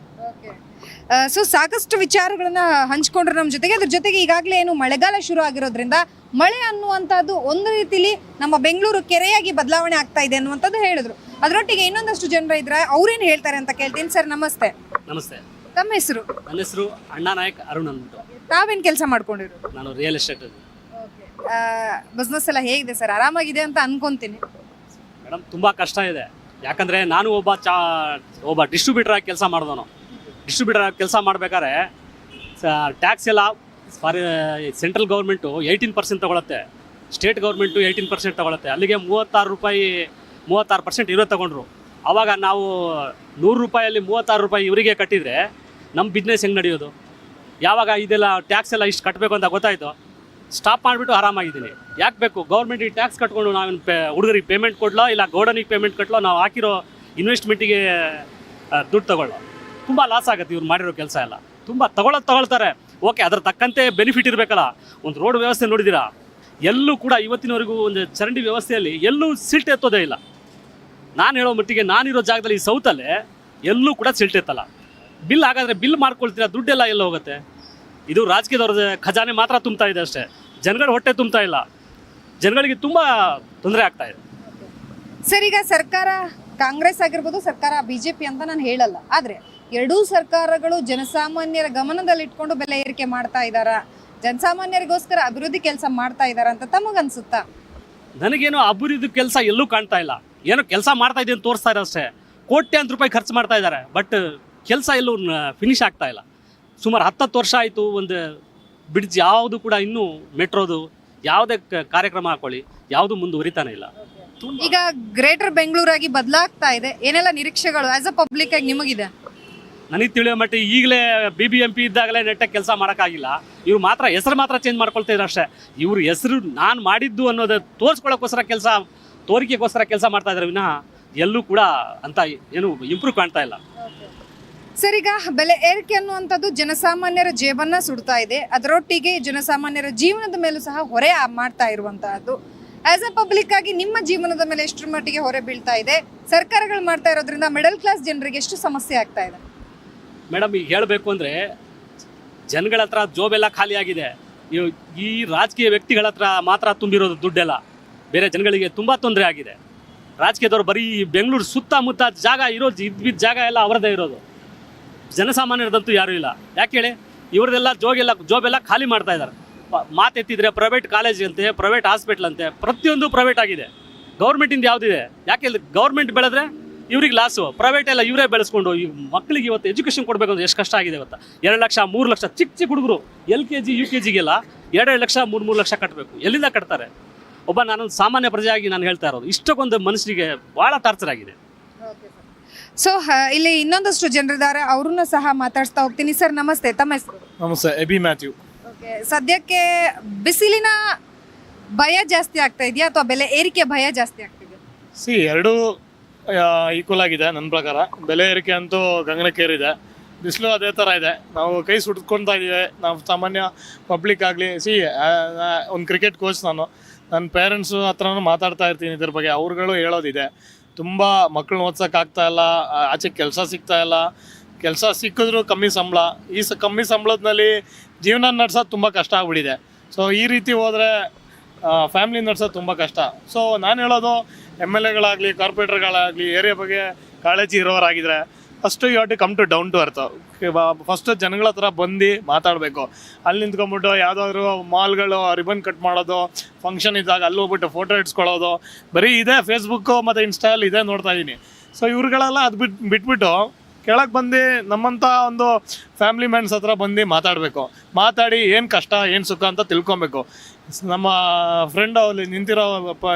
ಸೊ ಸಾಕಷ್ಟು ವಿಚಾರಗಳನ್ನ ಹಂಚ್ಕೊಂಡ್ರೆ ನಮ್ಮ ಜೊತೆಗೆ. ಅದ್ರ ಜೊತೆಗೆ ಈಗಾಗಲೇ ಏನು ಮಳೆಗಾಲ ಶುರು ಆಗಿರೋದ್ರಿಂದ ಮಳೆ ಅನ್ನುವಂಥದ್ದು ಒಂದು ರೀತಿಲಿ ನಮ್ಮ ಬೆಂಗಳೂರು ಕೆರೆಯಾಗಿ ಬದಲಾವಣೆ ಆಗ್ತಾ ಇದೆ ಅನ್ನುವಂಥದ್ದು ಹೇಳಿದ್ರು. ಅದರೊಟ್ಟಿಗೆ ಇನ್ನೊಂದಷ್ಟು ಜನರ ಇದ್ರೆ ಅವ್ರೇನು ಹೇಳ್ತಾರೆ ಅಂತ ಕೇಳ್ತೀನಿ. ಸರ್ ನಮಸ್ತೆ. ನಮಸ್ತೆ. ತಮ್ಮ ಹೆಸರು? ನನ್ನ ಹೆಸರು ಅಣ್ಣಾ ನಾಯಕ್ ಅರುಣ್ ಅಂದ್ಬಿಟ್ಟು. ತಾವೇನು ಕೆಲಸ ಮಾಡ್ಕೊಂಡಿರು ನಾನು ರಿಯಲ್ ಎಸ್ಟೇಟ್ ಬಿಸ್ನೆಸ್ ಎಲ್ಲ ಹೇಗಿದೆ ಸರ್? ಆರಾಮಾಗಿದೆ ಅಂತ ಅನ್ಕೊಂತೀನಿ. ಮೇಡಮ್ ತುಂಬ ಕಷ್ಟ ಇದೆ. ಯಾಕಂದರೆ ನಾನು ಒಬ್ಬ ಚಾ ಒಬ್ಬ ಡಿಸ್ಟ್ರಿಬ್ಯೂಟರ್ ಆಗಿ ಕೆಲಸ ಮಾಡಿದವನು. ಡಿಸ್ಟ್ರಿಬ್ಯೂಟರ್ ಆಗಿ ಕೆಲಸ ಮಾಡಬೇಕಾದ್ರೆ ಟ್ಯಾಕ್ಸ್ ಎಲ್ಲ for central government eighteen percent ತಗೊಳತ್ತೆ. State government eighteen percent ತಗೊಳತ್ತೆ. ಅಲ್ಲಿಗೆ ಮೂವತ್ತಾರು ರೂಪಾಯಿ ಮೂವತ್ತಾರು ಪರ್ಸೆಂಟ್ ಇರೋ ತಗೊಂಡ್ರು. ಆವಾಗ ನಾವು ನೂರು ರೂಪಾಯಲ್ಲಿ ಮೂವತ್ತಾರು ರೂಪಾಯಿ ಇವರಿಗೆ ಕಟ್ಟಿದರೆ ನಮ್ಮ ಬಿಸ್ನೆಸ್ ಹೆಂಗೆ ನಡೆಯೋದು? ಯಾವಾಗ ಇದೆಲ್ಲ ಟ್ಯಾಕ್ಸ್ ಎಲ್ಲ ಇಷ್ಟು ಕಟ್ಟಬೇಕು ಅಂತ ಗೊತ್ತಾಯಿತು. ಸ್ಟಾಪ್ ಮಾಡಿಬಿಟ್ಟು ಆರಾಮಾಗಿದ್ದೀನಿ. ಯಾಕೆ ಬೇಕು? ಗೌರ್ಮೆಂಟಿಗೆ ಟ್ಯಾಕ್ಸ್ ಕಟ್ಕೊಂಡು ನಾವು ಪೇ, ಹುಡುಗರಿಗೆ ಪೇಮೆಂಟ್ ಕೊಡ್ಲೋ? ಇಲ್ಲ ಗೌಡನಿಗೆ ಪೇಮೆಂಟ್ ಕಟ್ಲೋ? ನಾವು ಹಾಕಿರೋ ಇನ್ವೆಸ್ಟ್ಮೆಂಟಿಗೆ ದುಡ್ಡು ತಗೊಳ್ಳೋ ತುಂಬ ಲಾಸ್ ಆಗುತ್ತೆ ಇವ್ರು ಮಾಡಿರೋ ಕೆಲಸ ಎಲ್ಲ. ತುಂಬ ತಗೊಳ್ಳೋದು ತಗೊಳ್ತಾರೆ. ಓಕೆ ಅದ್ರ ತಕ್ಕಂತೆ ಬೆನಿಫಿಟ್ ಇರಬೇಕಲ್ಲ. ಒಂದು ರೋಡ್ ವ್ಯವಸ್ಥೆ ನೋಡಿದ್ದೀರಾ? ಎಲ್ಲೂ ಕೂಡ ಇವತ್ತಿನವರೆಗೂ ಒಂದು ಚರಂಡಿ ವ್ಯವಸ್ಥೆಯಲ್ಲಿ ಎಲ್ಲೂ ಸಿಲ್ಟ್ ಎತ್ತೋದೇ ಇಲ್ಲ. ನಾನು ಹೇಳೋ ಮಟ್ಟಿಗೆ ನಾನಿರೋ ಜಾಗದಲ್ಲಿ ಈ ಸೌತಲ್ಲೇ ಎಲ್ಲೂ ಕೂಡ ಸಿಲ್ಟಿರ್ತಲ್ಲ ಬಿಲ್ ಹಾಗಾದರೆ ಬಿಲ್ ಮಾಡ್ಕೊಳ್ತೀರಾ? ದುಡ್ಡೆಲ್ಲ ಎಲ್ಲ ಹೋಗುತ್ತೆ? ಇದು ರಾಜಕೀಯದವ್ರ ಖಜಾನೆ ಮಾತ್ರ ತುಂಬ್ತಾ ಇದೆ ಅಷ್ಟೇ. ಜನಗಳ ಹೊಟ್ಟೆ ತುಂಬ್ತಾ ಇಲ್ಲ. ಜನಗಳಿಗೆ ತುಂಬ ತೊಂದರೆ ಆಗ್ತಾ ಇದೆ. ಸರ್ ಈಗ ಸರ್ಕಾರ ಕಾಂಗ್ರೆಸ್ ಆಗಿರ್ಬೋದು ಸರ್ಕಾರ ಬಿಜೆಪಿ ಅಂತ ನಾನು ಹೇಳಲ್ಲ. ಆದರೆ ಎರಡೂ ಸರ್ಕಾರಗಳು ಜನಸಾಮಾನ್ಯರ ಗಮನದಲ್ಲಿಟ್ಕೊಂಡು ಬೆಲೆ ಏರಿಕೆ ಮಾಡ್ತಾ ಇದ್ದಾರಾ? ಜನಸಾಮಾನ್ಯರಿಗೋಸ್ಕರ ಅಭಿವೃದ್ಧಿ ಕೆಲಸ ಮಾಡ್ತಾ ಇದಾರ ಅಂತ ತಮಗನ್ಸುತ್ತಾ? ನನಗೇನು ಅಭಿವೃದ್ಧಿ ಕೆಲಸ ಎಲ್ಲೂ ಕಾಣ್ತಾ ಇಲ್ಲ. ಏನೋ ಕೆಲಸ ಮಾಡ್ತಾ ಇದ್ದೀನಿ ಅಂತ ತೋರಿಸ್ತಾ ಇದ್ದಾರೆ ಅಷ್ಟೇ. ಕೋಟ್ಯಾಂತರ ರೂಪಾಯಿ ಖರ್ಚು ಮಾಡ್ತಾ ಇದ್ದಾರೆ. ಬಟ್ ಕೆಲಸ ಎಲ್ಲೂ ಫಿನಿಶ್ ಆಗ್ತಾ ಇಲ್ಲ. ಸುಮಾರು ಹತ್ತತ್ತು ವರ್ಷ ಆಯಿತು ಒಂದು ಬ್ರಿಡ್ಜ್ ಯಾವುದು ಕೂಡ ಇನ್ನೂ ಮೆಟ್ರೋದು ಯಾವುದೇ ಕಾರ್ಯಕ್ರಮ ಹಾಕೊಳ್ಳಿ. ಯಾವುದು ಮುಂದುವರಿತಾನೆ ಇಲ್ಲ. ಈಗ ಗ್ರೇಟರ್ ಬೆಂಗಳೂರಾಗಿ ಬದಲಾಗ್ತಾ ಇದೆ. ಏನೆಲ್ಲ ನಿರೀಕ್ಷೆಗಳು ಆಸ್ ಅ ಪಬ್ಲಿಕ್ ಆಗಿ ನಿಮಗಿದೆ? ನನಗೆ ತಿಳಿಯೋ ಮಟ್ಟ ಈಗಲೇ ಬಿ ಬಿ ಎಂ ಪಿ ಇದ್ದಾಗಲೇ ನೆಟ್ಟಾಗಿ ಕೆಲಸ ಮಾಡೋಕ್ಕಾಗಿಲ್ಲ. ಇವ್ರು ಮಾತ್ರ ಹೆಸರು ಮಾತ್ರ ಚೇಂಜ್ ಮಾಡ್ಕೊಳ್ತಾ ಇದ್ದಾರೆ ಅಷ್ಟೇ. ಇವ್ರ ಹೆಸರು ನಾನು ಮಾಡಿದ್ದು ಅನ್ನೋದು ತೋರಿಸ್ಕೊಳ್ಳೋಕ್ಕೋಸ್ಕರ ಕೆಲಸ ತೋರಿಕೆಗೋಸ್ಕರ ಕೆಲಸ ಮಾಡ್ತಾ ಇದ್ದಾರೆ ವಿನಃ ಎಲ್ಲೂ ಕೂಡ ಅಂತ ಏನು ಇಂಪ್ರೂವ್ ಕಾಣ್ತಾ ಇಲ್ಲ. ಸರ್ ಈಗ ಬೆಲೆ ಏರಿಕೆ ಅನ್ನುವಂಥದ್ದು ಜನಸಾಮಾನ್ಯರ ಜೇಬನ್ನ ಸುಡ್ತಾ ಇದೆ. ಅದರೊಟ್ಟಿಗೆ ಜನಸಾಮಾನ್ಯರ ಜೀವನದ ಮೇಲೂ ಸಹ ಹೊರೆ ಮಾಡ್ತಾ ಇರುವಂತಹದ್ದು. ಆಸ್ ಅ ಪಬ್ಲಿಕ್ ಆಗಿ ನಿಮ್ಮ ಜೀವನದ ಮೇಲೆ ಎಷ್ಟರ ಮಟ್ಟಿಗೆ ಹೊರೆ ಬೀಳ್ತಾ ಇದೆ? ಸರ್ಕಾರಗಳು ಮಾಡ್ತಾ ಇರೋದ್ರಿಂದ ಮಿಡಲ್ ಕ್ಲಾಸ್ ಜನರಿಗೆ ಎಷ್ಟು ಸಮಸ್ಯೆ ಆಗ್ತಾ ಇದೆ? ಮೇಡಮ್ ಈಗ ಹೇಳಬೇಕು ಅಂದರೆ ಜನಗಳ ಹತ್ರ ಜೋಬೆಲ್ಲ ಖಾಲಿ ಆಗಿದೆ. ಈ ರಾಜಕೀಯ ವ್ಯಕ್ತಿಗಳ ಹತ್ರ ಮಾತ್ರ ತುಂಬಿರೋದು ದುಡ್ಡೆಲ್ಲ. ಬೇರೆ ಜನಗಳಿಗೆ ತುಂಬ ತೊಂದರೆ ಆಗಿದೆ. ರಾಜಕೀಯದವ್ರು ಬರೀ ಬೆಂಗಳೂರು ಸುತ್ತಮುತ್ತ ಜಾಗ ಇರೋದು ಇದ್ಬಿದ್ದ ಜಾಗ ಎಲ್ಲ ಅವರದೇ ಇರೋದು. ಜನಸಾಮಾನ್ಯರದಂತೂ ಯಾರೂ ಇಲ್ಲ. ಯಾಕೆ ಹೇಳಿ? ಇವ್ರದೆಲ್ಲ ಜೋಗೆಲ್ಲ ಜೋಬೆಲ್ಲ ಖಾಲಿ ಮಾಡ್ತಾ ಇದ್ದಾರೆ ಮಾತೆತ್ತಿದ್ರೆ ಪ್ರೈವೇಟ್ ಕಾಲೇಜ್ ಅಂತೆ ಪ್ರೈವೇಟ್ ಹಾಸ್ಪಿಟ್ಲ್ ಅಂತೆ, ಪ್ರತಿಯೊಂದು ಪ್ರೈವೇಟ್ ಆಗಿದೆ. ಗೌರ್ಮೆಂಟಿಂದ ಯಾವುದಿದೆ? ಯಾಕೆ ಗೌರ್ಮೆಂಟ್ ಬೆಳೆದ್ರೆ ಇವ್ರಿಗೆ ಲಾಸು ಪ್ರೈವೇಟ್ ಎಲ್ಲ ಇವರೇ ಬೆಳೆಸ್ಕೊಂಡು, ಈ ಮಕ್ಕಳಿಗೆ ಇವತ್ತು ಎಜುಕೇಷನ್ ಕೊಡಬೇಕು ಅಂದ್ರೆ ಎಷ್ಟು ಕಷ್ಟ ಆಗಿದೆ ಇವತ್ತು. ಎರಡು ಲಕ್ಷ, ಮೂರು ಲಕ್ಷ ಚಿಕ್ಕ ಚಿಕ್ಕ ಹುಡುಗರು, L K G, U K ಜಿಗೆಲ್ಲ ಎರಡೆರಡು ಲಕ್ಷ, ಮೂರು ಮೂರು ಲಕ್ಷ ಕಟ್ಟಬೇಕು ಎಲ್ಲಿಂದ ಕಟ್ತಾರೆ? ಒಬ್ಬ ನಾನೊಂದು ಸಾಮಾನ್ಯ ಪ್ರಜೆಯಾಗಿ ನಾನು ಹೇಳ್ತಾ ಇರೋದು. ಇಷ್ಟಕ್ಕೊಂದು ಮನಸ್ಸಿಗೆ ಭಾಳ ಟಾರ್ಚರ್ ಆಗಿದೆ. ಸೊ ಇಲ್ಲಿ ಇನ್ನೊಂದಷ್ಟು ಜನರಿದ್ದಾರೆ. ಅವ್ರನ್ನ ಸಹ ಮಾತಾಡ್ತಾ ಹೋಗ್ತೀನಿ. ಸರ್ ನಮಸ್ತೆ. ತಮ್ಮ ಹೆಸರು? ನಮಸ್ತೆ ಎಬಿ ಮ್ಯಾಥ್ಯೂ. ಓಕೆ ಸದ್ಯಕ್ಕೆ ಬಿಸಿಲಿನ ಭಯ ಜಾಸ್ತಿ ಆಗ್ತಾ ಇದೆಯಾ ಅಥವಾ ಬೆಲೆ ಏರಿಕೆ ಭಯ ಜಾಸ್ತಿ ಆಗ್ತಿದೆ ಸಿ ಎರಡು ಈಕ್ವಲ್ ಆಗಿದೆ ನನ್ನ ಪ್ರಕಾರ. ಬೆಲೆ ಏರಿಕೆ ಅಂತೂ ಗಗನಕ್ಕೇರಿದೆ. ಬಿಸಿಲು ಅದೇ ಥರ ಇದೆ. ನಾವು ಕೈ ಸುಟ್ಕೊಳ್ತಾ ಇದ್ದೀವಿ. ನಾವು ಸಾಮಾನ್ಯ ಪಬ್ಲಿಕ್ ಆಗಲಿ ಸಿ ಒಂದು ಕ್ರಿಕೆಟ್ ಕೋಚ್ ನಾನು. ನನ್ನ ಪೇರೆಂಟ್ಸು ಹತ್ರನೂ ಮಾತಾಡ್ತಾ ಇರ್ತೀನಿ ಇದ್ರ ಬಗ್ಗೆ. ಅವ್ರುಗಳು ಹೇಳೋದಿದೆ. ತುಂಬ ಮಕ್ಕಳನ್ನ ಓದ್ಸೋಕೆ ಆಗ್ತಾ ಇಲ್ಲ. ಆಚೆ ಕೆಲಸ ಸಿಗ್ತಾ ಇಲ್ಲ. ಕೆಲಸ ಸಿಕ್ಕಿದ್ರೂ ಕಮ್ಮಿ ಸಂಬಳ. ಈ ಸ, ಕಮ್ಮಿ ಸಂಬಳದಲ್ಲಿ ಜೀವನ ನಡ್ಸೋದು ತುಂಬ ಕಷ್ಟ ಆಗ್ಬಿಟ್ಟಿದೆ. ಸೊ ಈ ರೀತಿ ಹೋದರೆ ಫ್ಯಾಮಿಲಿ ನಡ್ಸೋದು ತುಂಬ ಕಷ್ಟ. ಸೊ ನಾನು ಹೇಳೋದು ಎಂ ಎಲ್ ಎಗಳಾಗಲಿ ಕಾರ್ಪೊರೇಟರ್ಗಳಾಗಲಿ ಏರಿಯಾ ಬಗ್ಗೆ ಕಾಳಜಿ ಇರೋರಾಗಿದ್ರೆ first you to come to down to earth first ಜನಗಳ ಹತ್ರ ಬಂದು ಮಾತಾಡಬೇಕು. ಅಲ್ಲಿ ನಿಂತ್ಕೊಂಡ್ಬಿಟ್ಟು ಯಾವುದಾದ್ರು ಮಾಲ್ಗಳು ರಿಬನ್ ಕಟ್ ಮಾಡೋದು ಫಂಕ್ಷನ್ ಇದ್ದಾಗ ಅಲ್ಲಿ ಹೋಗ್ಬಿಟ್ಟು ಫೋಟೋ ಇಡ್ಸ್ಕೊಳ್ಳೋದು. ಬರೀ ಇದೇ ಫೇಸ್ಬುಕ್ಕು ಮತ್ತು ಇನ್ಸ್ಟಾಲ್ ಇದೆ ನೋಡ್ತಾ ಇದ್ದೀನಿ ಸೊ ಇವ್ರುಗಳೆಲ್ಲ ಅದು ಬಿಟ್ಟು ಬಿಟ್ಬಿಟ್ಟು ಕೆಳಗೆ ಬಂದು ನಮ್ಮಂಥ ಒಂದು ಫ್ಯಾಮಿಲಿ ಮ್ಯಾನ್ಸ್ ಹತ್ರ ಬಂದು ಮಾತಾಡಬೇಕು. ಮಾತಾಡಿ ಏನು ಕಷ್ಟ, ಏನು ಸುಖ ಅಂತ ತಿಳ್ಕೊಬೇಕು. ನಮ್ಮ ಫ್ರೆಂಡ್ ಅಲ್ಲಿ ನಿಂತಿರೋ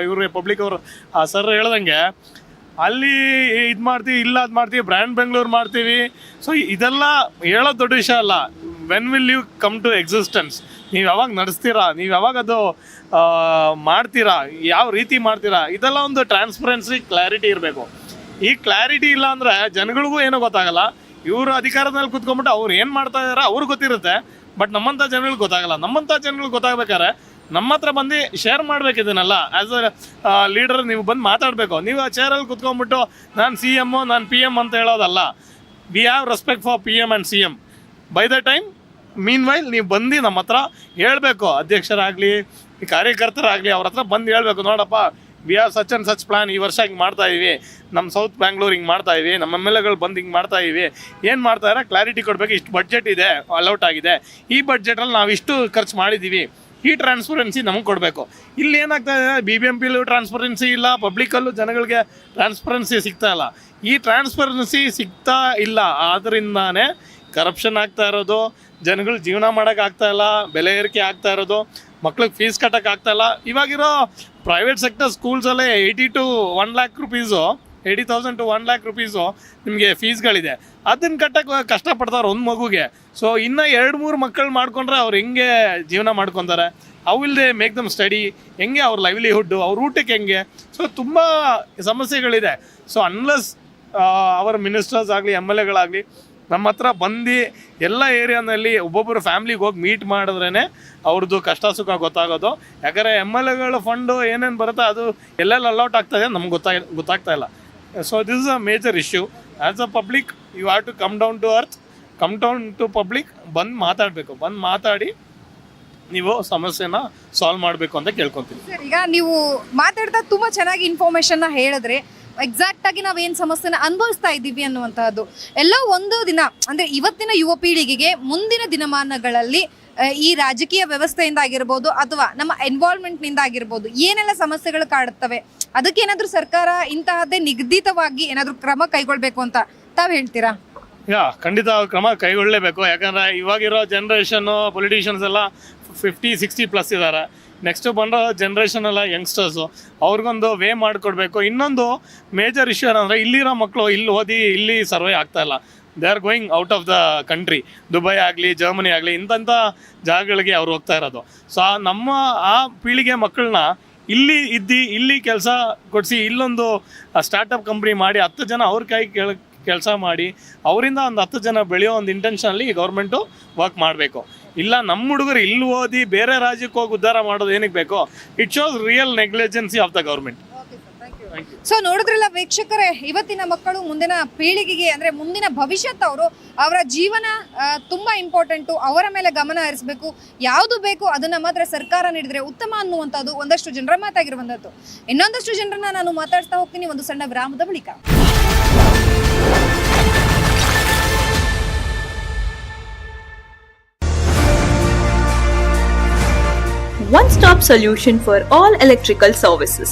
ಇವರು ಪಬ್ಲಿಕ್ ಅವರು, ಆ ಸರ್ ಹೇಳ್ದಂಗೆ ಅಲ್ಲಿ ಇದು ಮಾಡ್ತೀವಿ, ಇಲ್ಲ ಅದು ಮಾಡ್ತೀವಿ, ಬ್ರ್ಯಾಂಡ್ ಬೆಂಗಳೂರು ಮಾಡ್ತೀವಿ. ಸೊ ಇದೆಲ್ಲ ಹೇಳೋದು ದೊಡ್ಡ ವಿಷಯ ಅಲ್ಲ. When will you come to existence ನೀವು ಯಾವಾಗ ನಡೆಸ್ತೀರಾ? ನೀವು ಯಾವಾಗ ಅದು ಮಾಡ್ತೀರಾ? ಯಾವ ರೀತಿ ಮಾಡ್ತೀರಾ? ಇದೆಲ್ಲ ಒಂದು ಟ್ರಾನ್ಸ್ಪರೆನ್ಸಿ ಕ್ಲಾರಿಟಿ ಇರಬೇಕು. ಈ ಕ್ಲಾರಿಟಿ ಇಲ್ಲ ಅಂದರೆ ಜನಗಳಿಗೂ ಏನೂ ಗೊತ್ತಾಗಲ್ಲ. ಇವರು ಅಧಿಕಾರದಲ್ಲಿ ಕುತ್ಕೊಂಡ್ಬಿಟ್ಟು ಅವ್ರು ಏನು ಮಾಡ್ತಾ ಇದಾರೆ ಅವ್ರಿಗೆ ಗೊತ್ತಿರುತ್ತೆ. ಬಟ್ ನಮ್ಮಂಥ ಜನಗಳಿಗೆ ಗೊತ್ತಾಗಲ್ಲ. ನಮ್ಮಂಥ ಜನಗಳಿಗೆ ಗೊತ್ತಾಗ್ಬೇಕಾದ್ರೆ ನಮ್ಮ ಹತ್ರ ಬಂದು ಶೇರ್ ಮಾಡ್ಬೇಕು ಇದನ್ನೆಲ್ಲ. ಆ್ಯಸ್ ಅ ಲೀಡರ್ ನೀವು ಬಂದು ಮಾತಾಡಬೇಕು. ನೀವು ಆ ಚೇರಲ್ಲಿ ಕುತ್ಕೊಂಡ್ಬಿಟ್ಟು ನಾನು ಸಿ ಎಮ್ಮು ನಾನು ಪಿ ಎಂ ಅಂತ ಹೇಳೋದಲ್ಲ. We have respect for P M and C M by the time meanwhile ನೀವು ಬಂದು ನಮ್ಮ ಹತ್ರ ಹೇಳಬೇಕು. ಅಧ್ಯಕ್ಷರಾಗಲಿ, ಕಾರ್ಯಕರ್ತರಾಗಲಿ, ಅವ್ರ ಹತ್ರ ಬಂದು ಹೇಳಬೇಕು. ನೋಡಪ್ಪ we are such and such plan ಈ ವರ್ಷ ಹಿಂಗೆ ಮಾಡ್ತಾ ಇದೀವಿ. ನಮ್ಮ ಸೌತ್ ಬ್ಯಾಂಗ್ಳೂರ್ ಹಿಂಗೆ ಮಾಡ್ತಾ ನಮ್ಮ ಎಂ ಎಲ್ ಎಗಳು ಬಂದು ಹಿಂಗೆ ಮಾಡ್ತಾ ಇದೀವಿ. ಏನು ಮಾಡ್ತಾ ಇದ್ದಾರೆ ಕ್ಲಾರಿಟಿ ಕೊಡಬೇಕು. ಇಷ್ಟು ಬಜೆಟ್ ಇದೆ. ಅಲೌಟ್ ಆಗಿದೆ. ಈ ಬಜೆಟಲ್ಲಿ ನಾವು ಇಷ್ಟು ಖರ್ಚು ಮಾಡಿದ್ದೀವಿ ಈ ಟ್ರಾನ್ಸ್ಪರೆನ್ಸಿ ನಮಗೆ ಕೊಡಬೇಕು. ಇಲ್ಲಿ ಏನಾಗ್ತಾ ಇದೆ ಬಿ ಬಿ ಎಂ ಪಿಲೂ ಟ್ರಾನ್ಸ್ಪರೆನ್ಸಿ ಇಲ್ಲ ಪಬ್ಲಿಕಲ್ಲೂ ಜನಗಳಿಗೆ ಟ್ರಾನ್ಸ್ಪರೆನ್ಸಿ ಸಿಗ್ತಾ ಇಲ್ಲ. ಈ ಟ್ರಾನ್ಸ್ಪರೆನ್ಸಿ ಸಿಗ್ತಾ ಇಲ್ಲ ಆದ್ದರಿಂದಾನೇ ಕರಪ್ಷನ್ ಆಗ್ತಾ ಇರೋದು, ಜನಗಳು ಜೀವನ ಮಾಡೋಕೆ ಆಗ್ತಾ ಇಲ್ಲ, ಬೆಲೆ ಏರಿಕೆ ಆಗ್ತಾ ಇರೋದು, ಮಕ್ಳಿಗೆ ಫೀಸ್ ಕಟ್ಟೋಕ್ಕಾಗ್ತಾ ಆಗ್ತಾ ಇಲ್ಲ. ಇವಾಗಿರೋ private sector ಸ್ಕೂಲ್ಸಲ್ಲೇ eighty to one lakh rupees eighty thousand to one lakh rupees ನಿಮಗೆ ಫೀಸ್ಗಳಿದೆ ಅದನ್ನು ಕಟ್ಟಕ್ಕೆ ಕಷ್ಟಪಡ್ತಾರೆ ಒಂದು ಮಗುಗೆ. ಸೊ ಇನ್ನು ಎರಡು ಮೂರು ಮಕ್ಕಳು ಮಾಡ್ಕೊಂಡ್ರೆ ಅವ್ರು ಹೆಂಗೆ ಜೀವನ ಮಾಡ್ಕೊತಾರೆ? How will they make them study ಹೆಂಗೆ ಅವ್ರ ಲೈವ್ಲಿಹುಡ್ಡು ಅವ್ರ ಊಟಕ್ಕೆ ಹೆಂಗೆ? ಸೊ ತುಂಬ ಸಮಸ್ಯೆಗಳಿದೆ. ಸೊ ಅನ್ಲೆಸ್ ಅವರ ಮಿನಿಸ್ಟರ್ಸ್ ಆಗಲಿ ಎಂ ಎಲ್ ಎಗಳಾಗಲಿ ನಮ್ಮ ಹತ್ರ ಬಂದು ಎಲ್ಲ ಏರಿಯಾನಲ್ಲಿ ಒಬ್ಬೊಬ್ಬರು ಫ್ಯಾಮ್ಲಿಗೆ ಹೋಗಿ ಮೀಟ್ ಮಾಡಿದ್ರೇ ಅವ್ರದ್ದು ಕಷ್ಟ ಸುಖ ಗೊತ್ತಾಗೋದು. ಯಾಕಂದರೆ ಎಂ ಎಲ್ ಎಗಳ ಫಂಡು ಏನೇನು ಬರುತ್ತೆ ಅದು ಎಲ್ಲೆಲ್ಲಿ ಅಲೌಟ್ ಆಗ್ತದೆ ನಮ್ಗೆ ಗೊತ್ತಾಗ ಗೊತ್ತಾಗ್ತಾ ಇಲ್ಲ. So this is a major issue as a public you have to come down to earth come down to public ಬಂದು ಮಾತಾಡಬೇಕು. ಬಂದು ಮಾತಾಡಿ ನೀವು ಸಮಸ್ಯೆನ ಸಾಲ್ವ್ ಮಾಡಬೇಕು ಅಂತ ಕೇಳ್ಕೊತೀನಿ. ಸರ್, ಈಗ ನೀವು ಮಾತಾಡ್ತಾ ತುಂಬಾ ಚೆನ್ನಾಗಿ ಇನ್ಫಾರ್ಮೇಶನ್ನ ಹೇಳಿದ್ರೆ ಎಕ್ಸಾಕ್ಟ್ ಆಗಿ ನಾವೇನ್ ಸಮಸ್ಯೆನ ಅನುಭವಿಸ್ತಾ ಇದ್ದೀವಿ ಅನ್ನುವಂತಹದ್ದು. ಎಲ್ಲ ಒಂದು ದಿನ, ಅಂದ್ರೆ ಇವತ್ತಿನ ಯುವ ಪೀಳಿಗೆಗೆ ಮುಂದಿನ ದಿನಮಾನಗಳಲ್ಲಿ ಈ ರಾಜಕೀಯ ವ್ಯವಸ್ಥೆಯಿಂದ ಆಗಿರ್ಬೋದು ಅಥವಾ ನಮ್ಮ ಎನ್ವಾಲ್ಮೆಂಟ್ನಿಂದ ಆಗಿರ್ಬೋದು ಏನೆಲ್ಲ ಸಮಸ್ಯೆಗಳು ಕಾಡುತ್ತವೆ? ಅದಕ್ಕೆ ಏನಾದರೂ ಸರ್ಕಾರ ಇಂತಹದ್ದೇ ನಿಗದಿತವಾಗಿ ಏನಾದರೂ ಕ್ರಮ ಕೈಗೊಳ್ಬೇಕು ಅಂತ ತಾವು ಹೇಳ್ತೀರಾ? ಯಾ, ಖಂಡಿತ ಕ್ರಮ ಕೈಗೊಳ್ಳಲೇಬೇಕು ಯಾಕಂದ್ರೆ ಇವಾಗಿರೋ ಜನ್ರೇಷನ್ನು ಪೊಲಿಟಿಷಿಯನ್ಸ್ ಎಲ್ಲ ಫಿಫ್ಟಿ ಸಿಕ್ಸ್ಟಿ ಪ್ಲಸ್ ಇದ್ದಾರೆ ನೆಕ್ಸ್ಟ್ ಬಂರೋ ಜನ್ರೇಷನ್ ಎಲ್ಲ ಯಂಗ್ಸ್ಟರ್ಸು ಅವ್ರಿಗೊಂದು ವೇ ಮಾಡಿಕೊಡ್ಬೇಕು. ಇನ್ನೊಂದು ಮೇಜರ್ ಇಶ್ಯೂ ಏನಂದರೆ ಇಲ್ಲಿರೋ ಮಕ್ಕಳು ಇಲ್ಲಿ ಓದಿ, ಇಲ್ಲಿ ಸರ್ವೇ ಆಗ್ತಾಯಿಲ್ಲ they are going out of the country Dubai ಆಗಲಿ ಜರ್ಮನಿ ಆಗಲಿ ಇಂಥ ಜಾಗಗಳಿಗೆ ಅವ್ರು ಹೋಗ್ತಾ ಇರೋದು. ಸೊ ನಮ್ಮ, ಆ ಪೀಳಿಗೆ ಮಕ್ಕಳನ್ನ ಇಲ್ಲಿ ಇದ್ದು, ಇಲ್ಲಿ ಕೆಲಸ ಕೊಡಿಸಿ, ಇಲ್ಲೊಂದು ಸ್ಟಾರ್ಟಪ್ ಕಂಪ್ನಿ ಮಾಡಿ ಹತ್ತು ಜನ ಅವ್ರ ಕೈ ಕೆಳ, ಕೆಲಸ ಮಾಡಿ, ಅವರಿಂದ ಒಂದು ಹತ್ತು ಜನ ಬೆಳೆಯೋ ಒಂದು ಇಂಟೆನ್ಷನಲ್ಲಿ ಗೌರ್ಮೆಂಟು ವರ್ಕ್ ಮಾಡಬೇಕು. ಇಲ್ಲ ನಮ್ಮ ಹುಡುಗರು ಇಲ್ಲಿ ಓದಿ ಬೇರೆ ರಾಜ್ಯಕ್ಕೆ ಹೋಗಿ ಉದ್ಧಾರ ಮಾಡೋದು ಏನಕ್ಕೆ ಬೇಕೋ it shows real negligency of the government so ನೋಡಿದ್ರಲ್ಲ ವೀಕ್ಷಕರೇ, ಇವತ್ತಿನ ಮಕ್ಕಳು ಮುಂದಿನ ಪೀಳಿಗೆಗೆ, ಅಂದ್ರೆ ಮುಂದಿನ ಭವಿಷ್ಯತ್ ಅವರು ಅವರ ಜೀವನ ತುಂಬಾ ಇಂಪಾರ್ಟೆಂಟು ಅವರ ಮೇಲೆ ಗಮನ ಹರಿಸಬೇಕು. ಯಾವುದು ಬೇಕು ಅದನ್ನ ಮಾತ್ರ ಸರ್ಕಾರ ನೀಡಿದ್ರೆ ಉತ್ತಮ ಅನ್ನುವಂಥದ್ದು ಒಂದಷ್ಟು ಜನರ ಮಾತಾಗಿರುವಂಥದ್ದು. ಇನ್ನೊಂದಷ್ಟು ಜನರನ್ನ ನಾನು ಮಾತಾಡ್ತಾ ಹೋಗ್ತೀನಿ ಒಂದು ಸಣ್ಣ ವಿರಾಮದ ಬಳಿಕ. One stop solution for all electrical services.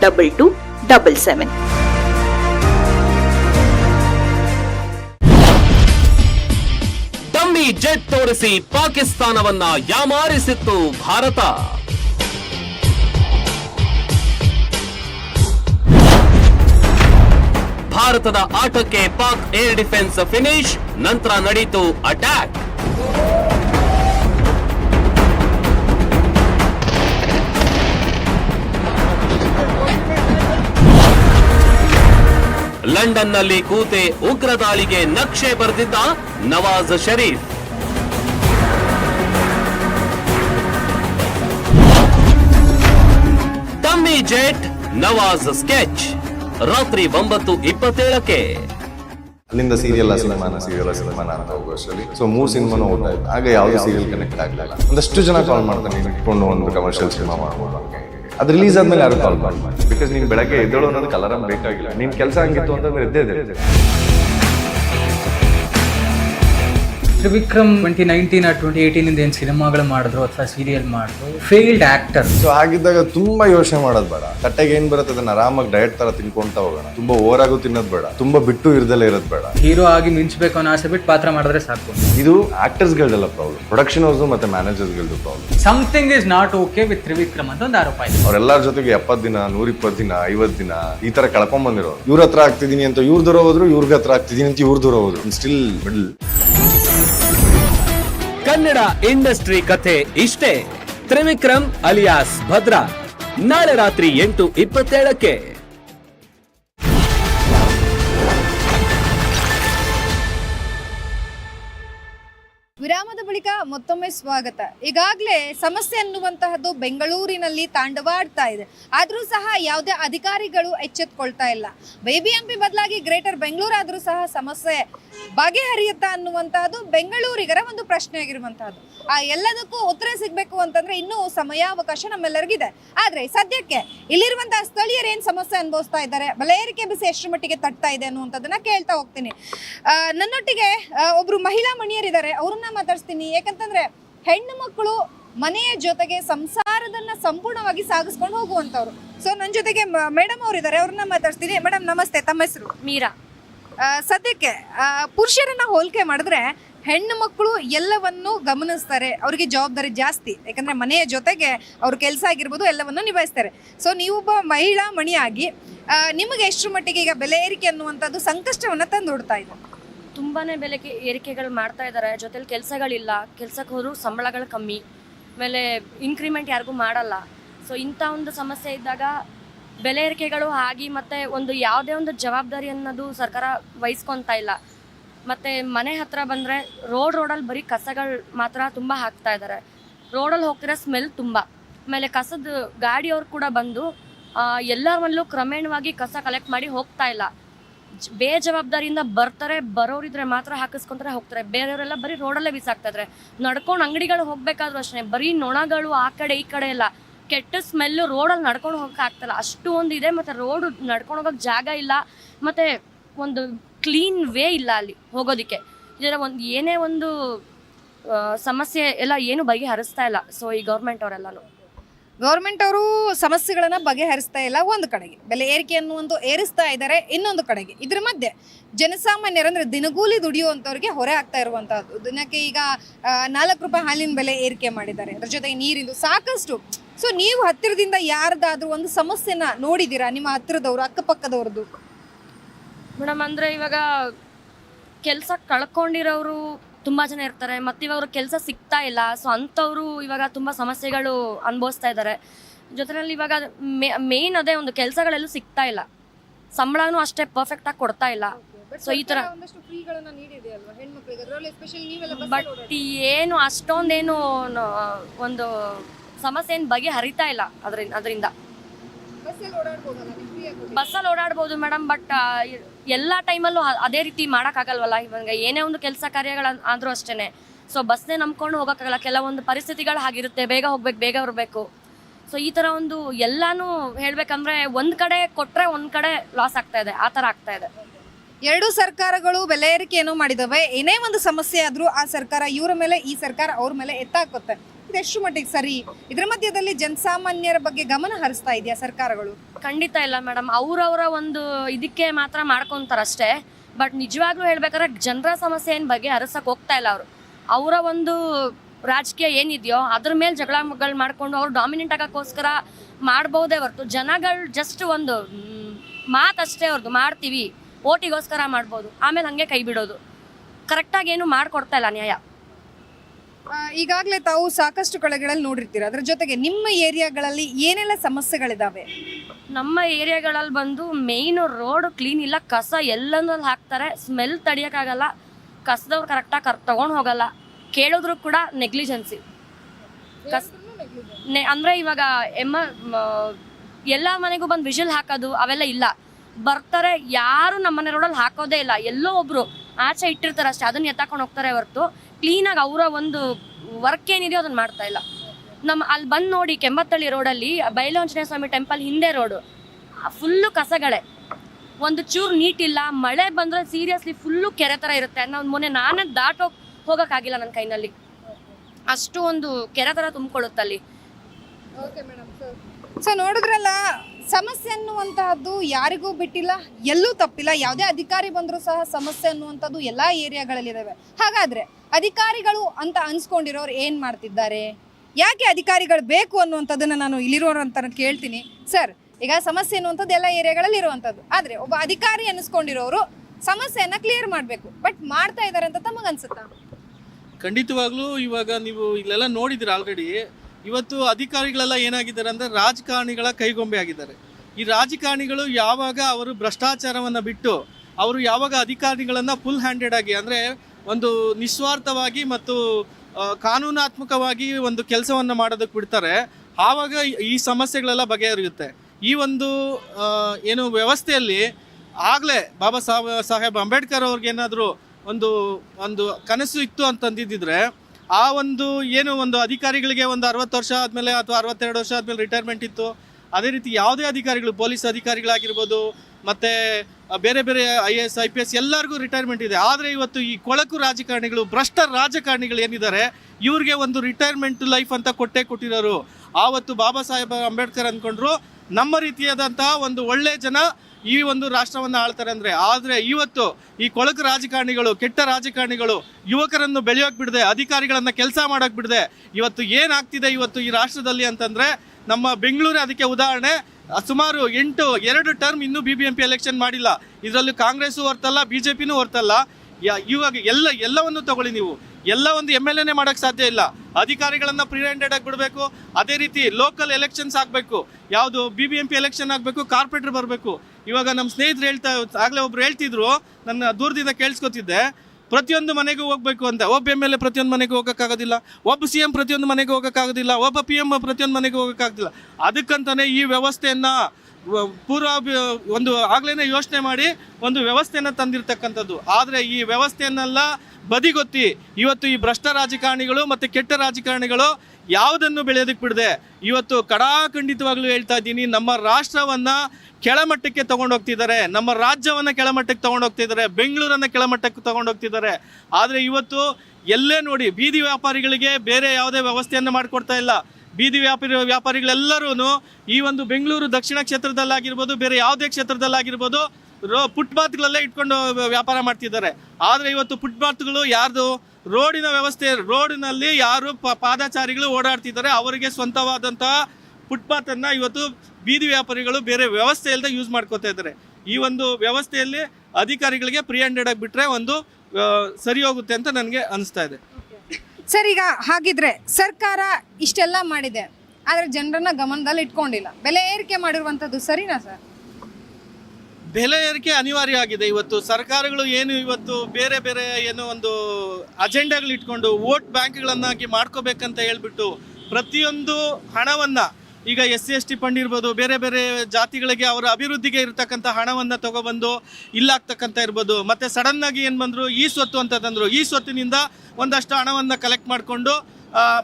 2277. Dummy jet ತೋರಿಸಿ ಪಾಕಿಸ್ತಾನವನ್ನ ಯಾಮಾರಿಸಿತ್ತು ಭಾರತ ಭಾರತದ ಆಟಕ್ಕೆ ಪಾಕ್ ಏರ್ ಡಿಫೆನ್ಸ್ ಫಿನಿಶ್ ನಂತರ ನಡೀತು ಅಟ್ಯಾಕ್ ಲಂಡನ್ನಲ್ಲಿ ಕೂತೆ ಉಗ್ರ ದಾಳಿಗೆ ನಕ್ಷೆ ಬರೆದಿದ್ದ Nawaz Sharif. Dummy jet, Nawaz sketch. ರಾತ್ರಿ ಒಂಬತ್ತು ಇಪ್ಪತ್ತೇಳಕ್ಕೆ. ಅಲ್ಲಿಂದ ಸೀರಿಯಲ್ ಸಿನಿಮಾನ ಸೀರಿಯಲ್ ಸಿನಿಮಾನ ಅಂತ ಹೋಗೋಷ್ಟರಲ್ಲಿ ಸೊ ಮೂರು ಸಿನಿಮಾನು ಓದ್ತಾ ಇತ್ತು ಆಗ ಯಾವುದೇ ಸೀರಿಯಲ್ ಕನೆಕ್ಟ್ ಆಗಲಿಲ್ಲ. ಒಂದಷ್ಟು ಜನ ಕಾಲ್ ಮಾಡ್ತಾನೆ ಇಟ್ಕೊಂಡು ಒಂದು ಕಮರ್ಷಿಯಲ್ ಸಿನಿಮಾ ಮಾಡ್ಬೋದು ಹೀಗೆ. ಅದು ರಿಲೀಸ್ ಆದ್ಮೇಲೆ ಯಾರು ಕಾಲ್ ಮಾಡಿ ಬಿಕಾಸ್ ನೀನು ಬೆಳಗ್ಗೆ ಎದ್ದೇಳು ಅನ್ನೋದು ಕಲರ್ ಬೇಕಾಗಿಲ್ಲ ನಿಮ್ ಕೆಲಸ ಹಂಗಿತ್ತು ಅಂತಂದ್ರೆ ಎದ್ದೇ ಎದ್ದೇಳ್ತೀರಿ. ತ್ರಿವಿಕ್ರಮ್ ಟ್ವೆಂಟಿ ನೈನ್ಟೀನ್ ಆ ಟ್ವೆಂಟಿ ಏಯ್ಟೀನ್ ಇಂದ ಏನು ಸಿನಿಮಾಗಳು ಮಾಡಿದ್ರು ಅಥವಾ ಸೀರಿಯಲ್ ಮಾಡಿದ್ರು? ಫೇಲ್ಡ್ ಆಕ್ಟರ್ ಸೊ ಆಗಿದ್ದಾಗ ತುಂಬಾ ಯೋಚನೆ ಮಾಡೋದು ಬೇಡ. ತಟ್ಟೆಗೆ ಏನ್ ಬರುತ್ತೆ ಅದನ್ನ ಆರಾಮಾಗಿ ಡಯಟ್ ತರ ತಿನ್ಕೊಂತ ಹೋಗೋಣ. ತುಂಬಾ ಓವರ್ ಆಗು ತಿನ್ನೋದು ಬೇಡ. ತುಂಬಾ ಬಿಟ್ಟು ಇರದಲ್ಲೇ ಇರೋದು ಬೇಡ. ಹೀರೋ ಆಗಿ ಮಿಂಚಬೇಕು ಅನ್ನೋ ಆಸೆ ಬಿಟ್ಟು ಪಾತ್ರ ಮಾಡಿದ್ರೆ ಸಾಕು. ಇದು ಆಕ್ಟರ್ಸ್ ಆಕ್ಟರ್ಸ್ಗಳದೆಲ್ಲ ಪ್ರಾಬ್ಲಮ್ ಪ್ರೊಡಕ್ಷನ್ ಹೌಸ್ ಮತ್ತೆ ಮ್ಯಾನೇಜರ್ಸ್ಗಳದ್ದು problem something is not okay with Trivikram ಅಂತ ಒಂದು ಆರೋಪ ಇದೆ. ಅವ್ರೆಲ್ಲರ ಜೊತೆಗೆ ಎಪ್ಪತ್ ದಿನ ನೂರ ಇಪ್ಪತ್ತು ದಿನ ಐವತ್ ದಿನ ಈ ತರ ಕಳ್ಕೊಂಡ್ ಬಂದಿರೋ ಇವ್ರ ಹತ್ರ ಆಗ್ತಿದೀನಿ ಅಂತ ಇವ್ರ ದೂರ ಹೋದ್ರು ಇವ್ರಿಗೆ ಹತ್ರ ಆಗ್ತಿದೀನಿ ಅಂತ ಇವ್ರ ದೂರ ಹೋದ್ರು. ಸ್ಟಿಲ್ ಮಿಡಲ್ ಕನ್ನಡ ಇಂಡಸ್ಟ್ರಿ ಕಥೆ ಇಷ್ಟೇ. ತ್ರಿವಿಕ್ರಮ್ ಅಲಿಯಾಸ್ ಭದ್ರಾ. ನಾಳೆ ರಾತ್ರಿ ಎಂಟು ಇಪ್ಪತ್ತೇಳಕ್ಕೆ. ವಿರಾಮದ ಬಳಿಕ ಮತ್ತೊಮ್ಮೆ ಸ್ವಾಗತ. ಈಗಾಗಲೇ ಸಮಸ್ಯೆ ಅನ್ನುವಂತಹದ್ದು ಬೆಂಗಳೂರಿನಲ್ಲಿ ತಾಂಡವಾಡ್ತಾ ಇದೆ. ಆದರೂ ಸಹ ಯಾವುದೇ ಅಧಿಕಾರಿಗಳು ಎಚ್ಚೆತ್ಕೊಳ್ತಾ ಇಲ್ಲ. ಬಿಬಿಎಂಪಿ ಬದಲಾಗಿ ಗ್ರೇಟರ್ ಬೆಂಗಳೂರು ಆದರೂ ಸಹ ಸಮಸ್ಯೆ ಬಗೆಹರಿಯುತ್ತಾ ಅನ್ನುವಂತಹದ್ದು ಬೆಂಗಳೂರಿಗರ ಒಂದು ಪ್ರಶ್ನೆ ಆಗಿರುವಂತಹದ್ದು ಆ ಎಲ್ಲದಕ್ಕೂ ಉತ್ತರ ಸಿಗಬೇಕು ಅಂತಂದ್ರೆ ಇನ್ನೂ ಸಮಯಾವಕಾಶ ನಮ್ಮೆಲ್ಲರಿಗಿದೆ. ಆದ್ರೆ ಸದ್ಯಕ್ಕೆ ಇಲ್ಲಿರುವಂತಹ ಸ್ಥಳೀಯರು ಏನ್ ಸಮಸ್ಯೆ ಅನುಭವಿಸ್ತಾ ಇದ್ದಾರೆ? ಬಲೇರಿಕೆ ಏರಿಕೆ ಬಿಸಿ ಎಷ್ಟು ಮಟ್ಟಿಗೆ ತಟ್ತಾ ಇದೆ ಅನ್ನುವಂಥದ್ದನ್ನ ಕೇಳ್ತಾ ಹೋಗ್ತೀನಿ. ನನ್ನೊಟ್ಟಿಗೆ ಒಬ್ರು ಮಹಿಳಾ ಮಣಿಯರಿದ್ದಾರೆ. ಅವ್ರನ್ನ ಮಾತಾಡ್ಸ್ತೀನಿ. ಯಾಕಂತಂದ್ರೆ ಹೆಣ್ಣು ಮಕ್ಕಳು ಮನೆಯ ಜೊತೆಗೆ ಸಂಸಾರದನ್ನ ಸಂಪೂರ್ಣವಾಗಿ ಸಾಗಿಸ್ಕೊಂಡು ಹೋಗುವಂತವ್ರು ಸೊ ನನ್ನ ಜೊತೆಗೆ ಮೇಡಮ್ ಅವರಿದ್ದಾರೆ. ಅವ್ರನ್ನ ಮಾತಾಡ್ಸ್ತೀನಿ. ಮೇಡಮ್ ನಮಸ್ತೆ. ತಮ್ಮ ಹೆಸರು? ಮೀರಾ. ಸದ್ಯಕ್ಕೆ ಪುರುಷರನ್ನ ಹೋಲಿಕೆ ಮಾಡಿದ್ರೆ ಹೆಣ್ಣು ಮಕ್ಕಳು ಎಲ್ಲವನ್ನು ಗಮನಿಸ್ತಾರೆ. ಅವರಿಗೆ ಜವಾಬ್ದಾರಿ ಜಾಸ್ತಿ. ಯಾಕಂದ್ರೆ ಮನೆಯ ಜೊತೆಗೆ ಅವ್ರ ಕೆಲಸ ಆಗಿರ್ಬೋದು, ಎಲ್ಲವನ್ನು ನಿಭಾಯಿಸ್ತಾರೆ. ಸೊ ನೀವೊಬ್ಬ ಮಹಿಳಾ ಮಣಿಯಾಗಿ ನಿಮಗೆ ಎಷ್ಟು ಮಟ್ಟಿಗೆ ಈಗ ಬೆಲೆ ಏರಿಕೆ ಅನ್ನುವಂಥದ್ದು ಸಂಕಷ್ಟವನ್ನು ತಂದು ಹುಡ್ತಾ ಇದೆ? ತುಂಬಾನೇ ಬೆಲೆ ಏರಿಕೆಗಳು ಮಾಡ್ತಾ ಇದ್ದಾರೆ. ಜೊತೆಲಿ ಕೆಲಸಗಳಿಲ್ಲ. ಕೆಲ್ಸಕ್ಕೆ ಹೋದ್ರು ಸಂಬಳಗಳು ಕಮ್ಮಿ. ಆಮೇಲೆ ಇನ್ಕ್ರಿಮೆಂಟ್ ಯಾರಿಗೂ ಮಾಡಲ್ಲ. ಸೊ ಇಂಥ ಒಂದು ಸಮಸ್ಯೆ ಇದ್ದಾಗ ಬೆಲೆ ಏರಿಕೆಗಳು ಆಗಿ ಮತ್ತೆ ಒಂದು ಯಾವುದೇ ಒಂದು ಜವಾಬ್ದಾರಿ ಅನ್ನೋದು ಸರ್ಕಾರ ವಹಿಸ್ಕೊತಾ ಇಲ್ಲ. ಮತ್ತೆ ಮನೆ ಹತ್ರ ಬಂದರೆ ರೋಡ್ ರೋಡಲ್ಲಿ ಬರೀ ಕಸಗಳು ಮಾತ್ರ ತುಂಬ ಹಾಕ್ತಾ ಇದ್ದಾರೆ ರೋಡಲ್ಲಿ ಹೋಗ್ತಿರೋ ಸ್ಮೆಲ್ ತುಂಬ. ಆಮೇಲೆ ಕಸದ ಗಾಡಿಯವ್ರು ಕೂಡ ಬಂದು ಎಲ್ಲರ ಮನೇಲೂ ಕ್ರಮೇಣವಾಗಿ ಕಸ ಕಲೆಕ್ಟ್ ಮಾಡಿ ಹೋಗ್ತಾ ಇಲ್ಲ. ಬೇಜವಾಬ್ದಾರಿಯಿಂದ ಬರ್ತಾರೆ, ಬರೋರಿದ್ರೆ ಮಾತ್ರ ಹಾಕಿಸ್ಕೊಂತಾರೆ, ಹೋಗ್ತಾರೆ. ಬೇರೆಯವರೆಲ್ಲ ಬರೀ ರೋಡಲ್ಲೇ ಬಿಸಾಕ್ತಾ ಇದ್ದಾರೆ ನಡ್ಕೊಂಡು ಅಂಗಡಿಗಳು ಹೋಗ್ಬೇಕಾದ್ರೂ ಅಷ್ಟೇ ಬರೀ ನೊಣಗಳು ಆ ಕಡೆ, ಈ ಕಡೆ ಎಲ್ಲ. ಕೆಟ್ಟ ಸ್ಮೆಲ್ಲು ರೋಡಲ್ಲಿ ನಡ್ಕೊಂಡು ಹೋಗಕ್ಕೆ ಆಗ್ತಲ್ಲ ಅಷ್ಟು ಒಂದು ಇದೆ ಮತ್ತು ರೋಡ್ ನಡ್ಕೊಂಡು ಹೋಗೋಕೆ ಜಾಗ ಇಲ್ಲ. ಮತ್ತು ಒಂದು ಕ್ಲೀನ್ ವೇ ಇಲ್ಲ ಅಲ್ಲಿ ಹೋಗೋದಕ್ಕೆ. ಇದರ ಒಂದು, ಏನೇ ಒಂದು ಸಮಸ್ಯೆ ಎಲ್ಲ ಏನು ಬಗೆಹರಿಸ್ತಾ ಇಲ್ಲ ಸೊ ಈ ಗೌರ್ಮೆಂಟ್ ಅವರೆಲ್ಲನೂ. ಗೌರ್ಮೆಂಟ್ ಅವರು ಸಮಸ್ಯೆಗಳನ್ನ ಬಗೆಹರಿಸ್ತಾ ಇಲ್ಲ ಒಂದು ಕಡೆಗೆ. ಬೆಲೆ ಏರಿಕೆಯನ್ನು ಒಂದು ಏರಿಸ್ತಾ ಇದ್ದಾರೆ ಇನ್ನೊಂದು ಕಡೆಗೆ. ಇದ್ರ ಮಧ್ಯೆ ಜನಸಾಮಾನ್ಯರಂದ್ರೆ ದಿನಗೂಲಿ ದುಡಿಯುವಂಥವ್ರಿಗೆ ಹೊರೆ ಆಗ್ತಾ ಇರುವಂತಹದ್ದು ದಿನಕ್ಕೆ ಈಗ ನಾಲ್ಕು ರೂಪಾಯಿ ಹಾಲಿನ ಬೆಲೆ ಏರಿಕೆ ಮಾಡಿದ್ದಾರೆ. ಅದ್ರ ಜೊತೆಗೆ ನೀರಿಂದು ಸಾಕಷ್ಟು. ಸೊ ನೀವು ಹತ್ತಿರದಿಂದ ಯಾರ್ದಾದ್ರೂ ಒಂದು ಸಮಸ್ಯೆನ ನೋಡಿದ್ದೀರಾ? ನಿಮ್ಮ ಹತ್ತಿರದವರು, ಅಕ್ಕಪಕ್ಕದವ್ರದ್ದು? ಮೇಡಮ್ ಅಂದರೆ ಇವಾಗ ಕೆಲಸ ಕಳ್ಕೊಂಡಿರೋರು ತುಂಬ ಜನ ಇರ್ತಾರೆ ಮತ್ತು ಇವಾಗ ಕೆಲಸ ಸಿಗ್ತಾ ಇಲ್ಲ ಸೊ ಅಂಥವ್ರು ಇವಾಗ ತುಂಬ ಸಮಸ್ಯೆಗಳು ಅನುಭವಿಸ್ತಾ ಇದ್ದಾರೆ ಜೊತೆಯಲ್ಲಿ ಇವಾಗ ಮೇನ್ ಅದೇ ಒಂದು ಕೆಲಸಗಳೆಲ್ಲೂ ಸಿಗ್ತಾ ಇಲ್ಲ. ಸಂಬಳನೂ ಅಷ್ಟೇ ಪರ್ಫೆಕ್ಟಾಗಿ ಕೊಡ್ತಾ ಇಲ್ಲ. ಸೊ ಈ ನೀವೆಲ್ಲ ಬಟ್ ಏನು ಅಷ್ಟೊಂದೇನು ಒಂದು ಸಮಸ್ಯೆ ಏನು ಬಗೆಹರಿತಾ ಇಲ್ಲ ಅದ್ರಿಂದ ಅದರಿಂದ. ಬಸ್ಸಲ್ಲಿ ಓಡಾಡ್ಬೋದು ಮೇಡಮ್ ಬಟ್ ಎಲ್ಲ ಟೈಮಲ್ಲೂ ಅದೇ ರೀತಿ ಮಾಡೋಕ್ಕಾಗಲ್ವಲ್ಲ ಇವಾಗ? ಏನೇ ಒಂದು ಕೆಲಸ ಕಾರ್ಯಗಳು ಆದರೂ ಅಷ್ಟೇ ಸೊ ಬಸ್ನೇ ನಂಬ್ಕೊಂಡು ಹೋಗೋಕ್ಕಾಗಲ್ಲ. ಕೆಲವೊಂದು ಪರಿಸ್ಥಿತಿಗಳು ಹಾಗಿರುತ್ತೆ. ಬೇಗ ಹೋಗ್ಬೇಕು ಬೇಗ ಬರಬೇಕು. ಸೊ ಈ ಥರ ಒಂದು ಎಲ್ಲಾನು ಹೇಳ್ಬೇಕಂದ್ರೆ ಒಂದು ಕಡೆ ಕೊಟ್ಟರೆ ಒಂದು ಕಡೆ ಲಾಸ್ ಆಗ್ತಾ ಇದೆ. ಆ ಥರ ಆಗ್ತಾ ಇದೆ. ಎರಡು ಸರ್ಕಾರಗಳು ಬೆಲೆ ಏರಿಕೆಯನ್ನು ಮಾಡಿದವೆ. ಏನೇ ಒಂದು ಸಮಸ್ಯೆ ಆದರೂ ಆ ಸರ್ಕಾರ ಇವರ ಮೇಲೆ ಈ ಸರ್ಕಾರ ಅವ್ರ ಮೇಲೆ ಎತ್ತಾಕುತ್ತೆ ಇದೆಷ್ಟು ಮಟ್ಟಿಗೆ ಸರಿ? ಇದ್ರ ಮಧ್ಯದಲ್ಲಿ ಜನಸಾಮಾನ್ಯರ ಬಗ್ಗೆ ಗಮನ ಹರಿಸ್ತಾ ಇದೆಯಾ ಸರ್ಕಾರಗಳು? ಖಂಡಿತ ಇಲ್ಲ ಮೇಡಮ್ ಅವ್ರವರ ಒಂದು ಇದಕ್ಕೆ ಮಾತ್ರ ಮಾಡ್ಕೊಂತಾರಷ್ಟೇ. ಬಟ್ ನಿಜವಾಗ್ಲೂ ಹೇಳ್ಬೇಕಾದ್ರೆ ಜನರ ಸಮಸ್ಯೆ ಏನು ಬಗ್ಗೆ ಹರಿಸಕ್ಕೆ ಹೋಗ್ತಾ ಇಲ್ಲ ಅವರು. ಅವರ ಒಂದು ರಾಜಕೀಯ ಏನಿದೆಯೋ ಅದ್ರ ಮೇಲೆ ಜಗಳಗಳು ಮಾಡ್ಕೊಂಡು ಅವ್ರು ಡಾಮಿನೆಂಟ್ ಆಗೋಕ್ಕೋಸ್ಕರ ಮಾಡ್ಬೋದೇ ಹೊರತು ಜನಗಳು ಜಸ್ಟ್ ಒಂದು ಮಾತಷ್ಟೇ ಅವ್ರದ್ದು ಮಾಡ್ತೀವಿ. ಓಟಿಗೋಸ್ಕರ ಮಾಡ್ಬೋದು. ಆಮೇಲೆ ಹಂಗೆ ಕೈ ಬಿಡೋದು. ಕರೆಕ್ಟಾಗಿ ಏನು ಮಾಡಿಕೊಡ್ತಾ ಇಲ್ಲ ನ್ಯಾಯ. ಈಗಾಗಲೇ ತಾವು ಸಾಕಷ್ಟು ಕಡೆಗಳಲ್ಲಿ ನೋಡಿರ್ತೀರ. ಅದ್ರ ಜೊತೆಗೆ ನಿಮ್ಮ ಏರಿಯಾಗಳಲ್ಲಿ ಏನೆಲ್ಲ ಸಮಸ್ಯೆಗಳಿದಾವೆ? ನಮ್ಮ ಏರಿಯಾಗಳಲ್ಲಿ ಬಂದು ಮೇಯ್ನು ರೋಡ್ ಕ್ಲೀನ್ ಇಲ್ಲ, ಕಸ ಎಲ್ಲಂದ್ರಲ್ಲಿ ಹಾಕ್ತಾರೆ ಸ್ಮೆಲ್ ತಡಿಯೋಕ್ಕಾಗಲ್ಲ, ಕಸದವ್ರು ಕರೆಕ್ಟಾಗಿ ಕರ್, ತೊಗೊಂಡು ಹೋಗಲ್ಲ. ಕೇಳಿದ್ರು ಕೂಡ ನೆಗ್ಲಿಜೆನ್ಸಿ ಕಸ ನೆ, ಅಂದರೆ ಇವಾಗ ಎಮ್ಮ ಎಲ್ಲ ಮನೆಗೂ ಬಂದು ವಿಷಲ್ ಹಾಕೋದು ಅವೆಲ್ಲ ಇಲ್ಲ. ಬರ್ತಾರೆ ಯಾರು ನಮ್ಮ ಮನೆ ರೋಡಲ್ಲಿ ಹಾಕೋದೇ ಇಲ್ಲ. ಎಲ್ಲೋ ಒಬ್ರು. ಆಚೆ ಇಟ್ಟಿರ್ತಾರೆ ಅಷ್ಟೇ, ಅದನ್ನ ಎತ್ತಾಕೊಂಡು ಹೋಗ್ತಾರೆ ಹೊರತು. ಕ್ಲೀನಾಗಿ ಅವರ ಒಂದು ವರ್ಕ್ ಏನಿದೆಯೋ ಅದನ್ನ ಮಾಡ್ತಾ ಇಲ್ಲ. ನಮ್ಮ ಅಲ್ಲಿ ಬಂದು ನೋಡಿ ಕೆಂಬತ್ತಳ್ಳಿ ರೋಡಲ್ಲಿ ಬಯಲಾಂಜನೇಯ ಸ್ವಾಮಿ ಟೆಂಪಲ್ ಹಿಂದೆ ರೋಡು ಫುಲ್ಲು ಕಸಗಳೇ. ಒಂದು ಚೂರು ನೀಟಿಲ್ಲ ಮಳೆ ಬಂದರೆ ಸೀರಿಯಸ್ಲಿ ಫುಲ್ಲು ಕೆರೆ ಥರ ಇರುತ್ತೆ. ಅನ್ನೋ ಒಂದು ಮೊನ್ನೆ ನಾನೇ ದಾಟೋ ಹೋಗೋಕ್ಕಾಗಿಲ್ಲ ನನ್ನ ಕೈನಲ್ಲಿ. ಅಷ್ಟು ಒಂದು ಕೆರೆ ಥರ ತುಂಬಿಕೊಳ್ಳುತ್ತಲ್ಲಿ ಸೊ ನೋಡಿದ್ರಲ್ಲ ಸಮಸ್ಯೆ ಅನ್ನುವಂತಹದ್ದು ಯಾರಿಗೂ ಬಿಟ್ಟಿಲ್ಲ, ಎಲ್ಲೂ ತಪ್ಪಿಲ್ಲ. ಯಾವುದೇ ಅಧಿಕಾರಿ ಬಂದರೂ ಸಹ ಸಮಸ್ಯೆ ಅನ್ನುವಂಥದ್ದು ಎಲ್ಲ ಏರಿಯಾಗಳಲ್ಲಿ ಹಾಗಾದರೆ ಹಾಗಾದ್ರೆ ಅಧಿಕಾರಿಗಳು ಅಂತ ಅನ್ಸ್ಕೊಂಡಿರೋರು ಏನು ಮಾಡ್ತಿದ್ದಾರೆ? ಯಾಕೆ ಅಧಿಕಾರಿಗಳು ಬೇಕು ಅನ್ನುವಂಥದ್ದನ್ನು ನಾನು ಇಲ್ಲಿರೋರು ಅಂತ ಕೇಳ್ತೀನಿ. ಸರ್, ಈಗ ಸಮಸ್ಯೆ ಅನ್ನುವಂಥದ್ದು ಎಲ್ಲ ಏರಿಯಾಗಳಲ್ಲಿ ಇರುವಂಥದ್ದು. ಆದರೆ ಒಬ್ಬ ಅಧಿಕಾರಿ ಅನ್ನಿಸ್ಕೊಂಡಿರೋರು ಸಮಸ್ಯೆಯನ್ನು ಕ್ಲಿಯರ್ ಮಾಡಬೇಕು. ಬಟ್ ಮಾಡ್ತಾ ಇದ್ದಾರೆ ಅಂತ ತಮಗನ್ಸುತ್ತಾ? ಖಂಡಿತವಾಗ್ಲೂ ಇವಾಗ ನೀವು ಇಲ್ಲೆಲ್ಲ ನೋಡಿದಿರ ಆಲ್ರೆಡಿ ಇವತ್ತು ಅಧಿಕಾರಿಗಳೆಲ್ಲ ಏನಾಗಿದ್ದಾರೆ ಅಂದರೆ ರಾಜಕಾರಣಿಗಳ ಕೈಗೊಂಬೆ ಆಗಿದ್ದಾರೆ. ಈ ರಾಜಕಾರಣಿಗಳು ಯಾವಾಗ ಅವರು ಭ್ರಷ್ಟಾಚಾರವನ್ನು ಬಿಟ್ಟು ಅವರು ಯಾವಾಗ ಅಧಿಕಾರಿಗಳನ್ನು ಫುಲ್ ಹ್ಯಾಂಡೆಡ್ ಆಗಿ ಅಂದರೆ ಒಂದು ನಿಸ್ವಾರ್ಥವಾಗಿ ಮತ್ತು ಕಾನೂನಾತ್ಮಕವಾಗಿ ಒಂದು ಕೆಲಸವನ್ನು ಮಾಡೋದಕ್ಕೆ ಬಿಡ್ತಾರೆ, ಆವಾಗ ಈ- ಸಮಸ್ಯೆಗಳೆಲ್ಲ ಬಗೆಹರಿಯುತ್ತೆ. ಈ ಒಂದು ಏನು ವ್ಯವಸ್ಥೆಯಲ್ಲಿ ಆಗಲೇ ಬಾಬಾ ಸಾಹೇಬ್ ಸಾಹೇಬ್ ಅಂಬೇಡ್ಕರ್ ಅವ್ರಿಗೇನಾದರೂ ಒಂದು ಒಂದು ಕನಸು ಇತ್ತು ಅಂತಂದಿದ್ದಿದ್ರೆ ಆ ಒಂದು ಏನು ಒಂದು ಅಧಿಕಾರಿಗಳಿಗೆ ಒಂದು ಅರವತ್ತು ವರ್ಷ ಆದಮೇಲೆ ಅಥವಾ ಅರವತ್ತೆರಡು ವರ್ಷ ಆದಮೇಲೆ ರಿಟೈರ್ಮೆಂಟ್ ಇತ್ತು, ಅದೇ ರೀತಿ ಯಾವುದೇ ಅಧಿಕಾರಿಗಳು ಪೊಲೀಸ್ ಅಧಿಕಾರಿಗಳಾಗಿರ್ಬೋದು, ಮತ್ತು ಬೇರೆ ಬೇರೆ I A S I P S ಎಲ್ಲರಿಗೂ ರಿಟೈರ್ಮೆಂಟ್ ಇದೆ. ಆದರೆ ಇವತ್ತು ಈ ಕೊಳಕು ರಾಜಕಾರಣಿಗಳು, ಭ್ರಷ್ಟ ರಾಜಕಾರಣಿಗಳು ಏನಿದ್ದಾರೆ, ಇವ್ರಿಗೆ ಒಂದು ರಿಟೈರ್ಮೆಂಟ್ ಲೈಫ್ ಅಂತ ಕೊಟ್ಟೇ ಕೊಟ್ಟಿರೋರು. ಆವತ್ತು ಬಾಬಾ ಸಾಹೇಬ್ ಅಂಬೇಡ್ಕರ್ ಅಂದ್ಕೊಂಡ್ರು, ನಮ್ಮ ರೀತಿಯಾದಂತಹ ಒಂದು ಒಳ್ಳೆ ಜನ ಈ ಒಂದು ರಾಷ್ಟ್ರವನ್ನು ಆಳ್ತಾರೆ ಅಂದರೆ, ಆದರೆ ಇವತ್ತು ಈ ಕೊಳಕು ರಾಜಕಾರಣಿಗಳು, ಕೆಟ್ಟ ರಾಜಕಾರಣಿಗಳು ಯುವಕರನ್ನು ಬೆಳೆಯೋಕೆ ಬಿಡದೆ, ಅಧಿಕಾರಿಗಳನ್ನು ಕೆಲಸ ಮಾಡೋಕೆ ಬಿಡದೆ, ಇವತ್ತು ಏನಾಗ್ತಿದೆ ಇವತ್ತು ಈ ರಾಷ್ಟ್ರದಲ್ಲಿ ಅಂತಂದರೆ, ನಮ್ಮ ಬೆಂಗಳೂರು ಅದಕ್ಕೆ ಉದಾಹರಣೆ, ಸುಮಾರು ಎಂಟು, ಎರಡು ಟರ್ಮ್ ಇನ್ನೂ B B M P election ಮಾಡಿಲ್ಲ. ಇದರಲ್ಲಿ ಕಾಂಗ್ರೆಸ್ಸು ಹೊರ್ತಲ್ಲ ಬಿ ಜೆ ಪಿನೂ ಹೊರ್ತಲ್ಲ. ಇವಾಗ ಎಲ್ಲ, ಎಲ್ಲವನ್ನು ತಗೊಳ್ಳಿ ನೀವು. ಎಲ್ಲ ಒಂದು ಎಂ ಎಲ್ ಎನೇ ಮಾಡೋಕ್ಕೆ ಸಾಧ್ಯ ಇಲ್ಲ. ಅಧಿಕಾರಿಗಳನ್ನು ಪ್ರೀ ಆಗಿ ಬಿಡಬೇಕು. ಅದೇ ರೀತಿ ಲೋಕಲ್ ಎಲೆಕ್ಷನ್ಸ್ ಆಗಬೇಕು. ಯಾವುದು B B M P election ಆಗಬೇಕು ಕಾರ್ಪೊರೇಟರ್ ಬರಬೇಕು. ಇವಾಗ ನಮ್ಮ ಸ್ನೇಹಿತರು ಹೇಳ್ತಾ, ಆಗಲೇ ಒಬ್ರು ಹೇಳ್ತಿದ್ರು, ನನ್ನ ದೂರದಿಂದ ಕೇಳಿಸ್ಕೊತಿದ್ದೆ. ಪ್ರತಿಯೊಂದು ಮನೆಗೂ ಹೋಗ್ಬೇಕು ಅಂತ ಒಬ್ಬ ಎಂ ಎಲ್ ಎ ಪ್ರತಿಯೊಂದು ಮನೆಗೂ ಹೋಗೋಕ್ಕಾಗೋದಿಲ್ಲ. ಒಬ್ಬ ಸಿ ಎಂ ಪ್ರತಿಯೊಂದು ಮನೆಗೂ ಹೋಗೋಕ್ಕಾಗೋದಿಲ್ಲ. ಒಬ್ಬ ಪಿ ಎಂ ಪ್ರತಿಯೊಂದು ಮನೆಗೂ ಹೋಗೋಕ್ಕಾಗೋದಿಲ್ಲ. ಅದಕ್ಕಂತಲೇ ಈ ವ್ಯವಸ್ಥೆಯನ್ನು ಪೂರ್ವ ಒಂದು ಆಗ್ಲೇ ಯೋಚನೆ ಮಾಡಿ ಒಂದು ವ್ಯವಸ್ಥೆಯನ್ನು ತಂದಿರತಕ್ಕಂಥದ್ದು. ಆದರೆ ಈ ವ್ಯವಸ್ಥೆಯನ್ನೆಲ್ಲ ಬದಿಗೊತ್ತಿ ಇವತ್ತು ಈ ಭ್ರಷ್ಟ ರಾಜಕಾರಣಿಗಳು ಮತ್ತು ಕೆಟ್ಟ ರಾಜಕಾರಣಿಗಳು ಯಾವುದನ್ನು ಬೆಳೆಯೋದಕ್ಕೆ ಬಿಡದೆ? ಇವತ್ತು ಕಡಾಖಂಡಿತವಾಗ್ಲೂ ಹೇಳ್ತಾ ಇದ್ದೀನಿ, ನಮ್ಮ ರಾಷ್ಟ್ರವನ್ನು ಕೆಳಮಟ್ಟಕ್ಕೆ ತಗೊಂಡೋಗ್ತಿದ್ದಾರೆ. ನಮ್ಮ ರಾಜ್ಯವನ್ನು ಕೆಳಮಟ್ಟಕ್ಕೆ ತಗೊಂಡೋಗ್ತಿದ್ದಾರೆ. ಬೆಂಗಳೂರನ್ನು ಕೆಳಮಟ್ಟಕ್ಕೆ ತಗೊಂಡೋಗ್ತಿದ್ದಾರೆ. ಆದರೆ ಇವತ್ತು ಎಲ್ಲೇ ನೋಡಿ, ಬೀದಿ ವ್ಯಾಪಾರಿಗಳಿಗೆ ಬೇರೆ ಯಾವುದೇ ವ್ಯವಸ್ಥೆಯನ್ನು ಮಾಡಿಕೊಡ್ತಾ ಇಲ್ಲ. ಬೀದಿ ವ್ಯಾಪಾರಿ ವ್ಯಾಪಾರಿಗಳೆಲ್ಲರೂ ಈ ಒಂದು ಬೆಂಗಳೂರು ದಕ್ಷಿಣ ಕ್ಷೇತ್ರದಲ್ಲಾಗಿರ್ಬೋದು, ಬೇರೆ ಯಾವುದೇ ಕ್ಷೇತ್ರದಲ್ಲಾಗಿರ್ಬೋದು, ರೋ ಫುಟ್ಪಾತ್ಗಳಲ್ಲೇ ಇಟ್ಕೊಂಡು ವ್ಯಾಪಾರ ಮಾಡ್ತಿದ್ದಾರೆ. ಆದರೆ ಇವತ್ತು ಫುಟ್ಪಾತ್ಗಳು ಯಾರ್ದು? ರೋಡಿನ ವ್ಯವಸ್ಥೆ, ರೋಡಿನಲ್ಲಿ ಯಾರು ಪಾದಚಾರಿಗಳು ಓಡಾಡ್ತಿದ್ದಾರೆ, ಅವರಿಗೆ ಸ್ವಂತವಾದಂತಹ ಫುಟ್ಪಾತನ್ನು ಇವತ್ತು ಬೀದಿ ವ್ಯಾಪಾರಿಗಳು ಬೇರೆ ವ್ಯವಸ್ಥೆ ಇಲ್ಲದೆ ಯೂಸ್ ಮಾಡ್ಕೋತಾ ಇದ್ದಾರೆ. ಈ ಒಂದು ವ್ಯವಸ್ಥೆಯಲ್ಲಿ ಅಧಿಕಾರಿಗಳಿಗೆ ಪ್ರಿ ಹ್ಯಾಂಡೆಡ್ ಆಗಿ ಬಿಟ್ಟರೆ ಒಂದು ಸರಿ ಹೋಗುತ್ತೆ ಅಂತ ನನಗೆ ಅನಿಸ್ತಾ ಇದೆ. ಸರ್, ಈಗ ಹಾಗಿದ್ರೆ ಸರ್ಕಾರ ಇಷ್ಟೆಲ್ಲ ಮಾಡಿದೆ, ಆದರೆ ಜನರನ್ನ ಗಮನದಲ್ಲಿ ಇಟ್ಕೊಂಡಿಲ್ಲ. ಬೆಲೆ ಏರಿಕೆ ಮಾಡಿರುವಂಥದ್ದು ಸರಿನಾ ಸರ್? ಬೆಲೆ ಏರಿಕೆ ಅನಿವಾರ್ಯ ಆಗಿದೆ. ಇವತ್ತು ಸರ್ಕಾರಗಳು ಏನು ಇವತ್ತು ಬೇರೆ ಬೇರೆ ಏನೋ ಒಂದು ಅಜೆಂಡಾಗಳು ಇಟ್ಕೊಂಡು ವೋಟ್ ಬ್ಯಾಂಕ್ಗಳನ್ನಾಗಿ ಮಾಡ್ಕೋಬೇಕಂತ ಹೇಳ್ಬಿಟ್ಟು ಪ್ರತಿಯೊಂದು ಹಣವನ್ನು ಈಗ S C S T fund ಇರ್ಬೋದು, ಬೇರೆ ಬೇರೆ ಜಾತಿಗಳಿಗೆ ಅವರ ಅಭಿವೃದ್ಧಿಗೆ ಇರತಕ್ಕಂಥ ಹಣವನ್ನು ತಗೊಬಂದು ಇಲ್ಲಾಗ್ತಕ್ಕಂಥ ಇರ್ಬೋದು. ಮತ್ತು ಸಡನ್ನಾಗಿ ಏನು ಬಂದರು, ಈ ಸ್ವತ್ತು ಅಂತ ತಂದರು. ಈ ಸ್ವತ್ತಿನಿಂದ ಒಂದಷ್ಟು ಹಣವನ್ನು ಕಲೆಕ್ಟ್ ಮಾಡಿಕೊಂಡು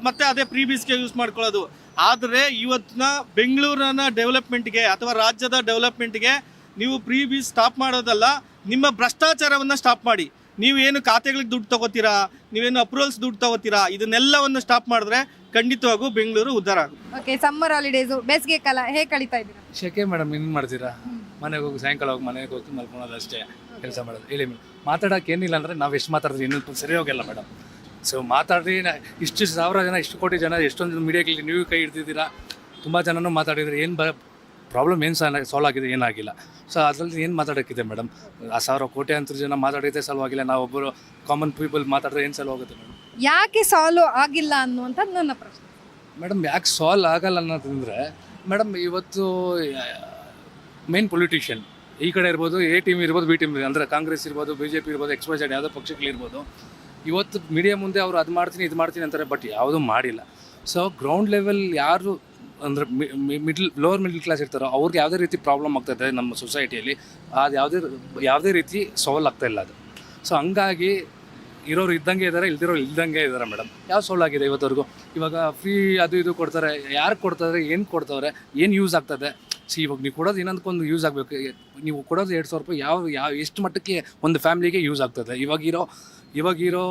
ಮತ್ತೆ ಅದೇ ಪ್ರೀಬೀಸ್ಗೆ ಯೂಸ್ ಮಾಡ್ಕೊಳ್ಳೋದು. ಆದರೆ ಇವತ್ತಿನ ಬೆಂಗಳೂರಿನ ಡೆವಲಪ್ಮೆಂಟ್ಗೆ ಅಥವಾ ರಾಜ್ಯದ ಡೆವಲಪ್ಮೆಂಟ್ಗೆ ನೀವು ಪ್ರೀ ಬೀಸ್ ಸ್ಟಾಪ್ ಮಾಡೋದಲ್ಲ, ನಿಮ್ಮ ಭ್ರಷ್ಟಾಚಾರವನ್ನು ಸ್ಟಾಪ್ ಮಾಡಿ. ನೀವು ಏನು ಖಾತೆಗಳಿಗೆ ದುಡ್ಡು ತಗೋತೀರಾ, ನೀವೇನು ಅಪ್ರೂವಲ್ಸ್ ದುಡ್ಡು ತಗೋತೀರಾ, ಇದನ್ನೆಲ್ಲವನ್ನು ಸ್ಟಾಪ್ ಮಾಡಿದ್ರೆ ಖಂಡಿತವಾಗೂ ಬೆಂಗಳೂರು ಉದ್ಧಾರ ಆಗುತ್ತೆ. ಓಕೆ ಸಮ್ಮರ್ ಹಾಲಿಡೇಸು ಬೇಸಿಗೆ ಕಾಲ ಹೇಗೆ ಕಳೀತಾ ಇದ್ದೀರಾ? ಶೆಕೆ ಮೇಡಮ್ ಏನು ಮಾಡ್ತೀರಾ? ಮನೆಗೆ ಹೋಗಿ ಸಾಯಂಕಾಲ ಹೋಗಿ ಮನೆಗೆ ಹೋಗಿ ಮಲ್ಕೊಳೋದು ಅಷ್ಟೇ ಕೆಲಸ ಮಾಡೋದು. ಹೇಳಿ ಮೇಡಮ್ ಮಾತಾಡೋಕೆ ಏನಿಲ್ಲ ಅಂದರೆ ನಾವು ಎಷ್ಟು ಮಾತಾಡಿದ್ರೆ ಇನ್ನೂ ಸರಿ ಹೋಗಿಲ್ಲ ಮೇಡಮ್. ಸೊ ಮಾತಾಡಿ ನಾ- ಇಷ್ಟು ಸಾವಿರ ಜನ ಇಷ್ಟು ಕೋಟಿ ಜನ ಎಷ್ಟೊಂದು ಮೀಡಿಯಾಗಲಿ ನೀವು ಕೈ ಹಿಡ್ದಿದ್ದೀರಾ? ತುಂಬ ಜನನೂ ಮಾತಾಡಿದ್ರೆ ಏನು ಬ ಪ್ರಾಬ್ಲಮ್ ಏನು ಸಾಲ್ವ್ ಆಗಿದೆ ಏನಾಗಿಲ್ಲ. ಸೊ ಅದರಲ್ಲಿ ಏನು ಮಾತಾಡೋಕ್ಕಿದೆ ಮೇಡಮ್ ಆ ಸಾವಿರ ಕೋಟಿ ಅಂತ ಜನ ಮಾತಾಡಿದ್ದೆ ಸಾಲ್ವ್ ಆಗಿಲ್ಲ ನಾವು ಒಬ್ಬರು ಕಾಮನ್ ಪೀಪಲ್ ಮಾತಾಡಿದ್ರೆ ಏನು ಸಾಲ್ವ್ ಆಗುತ್ತೆ ಮೇಡಮ್ ಯಾಕೆ ಸಾಲ್ವ್ ಆಗಿಲ್ಲ ಅನ್ನುವಂಥದ್ದು ನನ್ನ ಪ್ರಶ್ನೆ. ಮೇಡಮ್ ಯಾಕೆ ಸಾಲ್ವ್ ಆಗಲ್ಲ ಅನ್ನೋದಂದರೆ ಮೇಡಮ್ ಇವತ್ತು ಮೇನ್ ಪೊಲಿಟಿಷಿಯನ್ ಈ ಕಡೆ ಇರ್ಬೋದು ಎ ಟೀಮ್ ಇರ್ಬೋದು ಬಿ ಟೀಮ್ ಅಂದರೆ ಕಾಂಗ್ರೆಸ್ ಇರ್ಬೋದು ಬಿ ಜೆ ಪಿ ಇರ್ಬೋದು ಎಕ್ಸ್ ವೈ ಜೆಡ್ ಯಾವುದೋ ಪಕ್ಷಗಳಿರ್ಬೋದು ಇವತ್ತು ಮೀಡಿಯಾ ಮುಂದೆ ಅವರು ಅದು ಮಾಡ್ತೀನಿ ಇದು ಮಾಡ್ತೀನಿ ಅಂತಾರೆ ಬಟ್ ಯಾವುದೂ ಮಾಡಿಲ್ಲ. ಸೊ ಗ್ರೌಂಡ್ ಲೆವೆಲ್ ಯಾರು ಅಂದರೆ ಮಿಡ್ಲ್ ಲೋವರ್ ಮಿಡ್ಲ್ ಕ್ಲಾಸ್ ಇರ್ತಾರೋ, ಅವ್ರಿಗೆ ಯಾವುದೇ ರೀತಿ ಪ್ರಾಬ್ಲಮ್ ಆಗ್ತಾಯಿದೆ ನಮ್ಮ ಸೊಸೈಟಿಯಲ್ಲಿ ಅದು ಯಾವುದೇ ಯಾವುದೇ ರೀತಿ ಸೋಲ್ ಆಗ್ತಾ ಇಲ್ಲ ಅದು. ಸೊ ಹಂಗಾಗಿ ಇರೋರು ಇದ್ದಂಗೆ ಇದ್ದಾರೆ, ಇಲ್ದಿರೋರು ಇಲ್ದಂಗೆ ಇದ್ದಾರೆ ಮೇಡಮ್ ಯಾವ ಸೋಲ್ ಆಗಿದೆ ಇವತ್ತವರೆಗೂ? ಇವಾಗ ಫ್ರೀ ಅದು ಇದು ಕೊಡ್ತಾರೆ, ಯಾರು ಕೊಡ್ತಾರೆ, ಏನು ಕೊಡ್ತಾವ್ರೆ, ಏನು ಯೂಸ್ ಆಗ್ತದೆ ಸಿ ಇವಾಗ ನೀವು ಕೊಡೋದು ಇನ್ನೊಂದಕ್ಕೊಂದು ಯೂಸ್ ಆಗಬೇಕು. ನೀವು ಕೊಡೋದು ಎರಡು ಸಾವಿರ ರೂಪಾಯಿ ಯಾವ ಯಾವ, ಎಷ್ಟು ಮಟ್ಟಕ್ಕೆ ಒಂದು ಫ್ಯಾಮ್ಲಿಗೆ ಯೂಸ್ ಆಗ್ತದೆ ಇವಾಗಿರೋ ಇವಾಗಿರೋ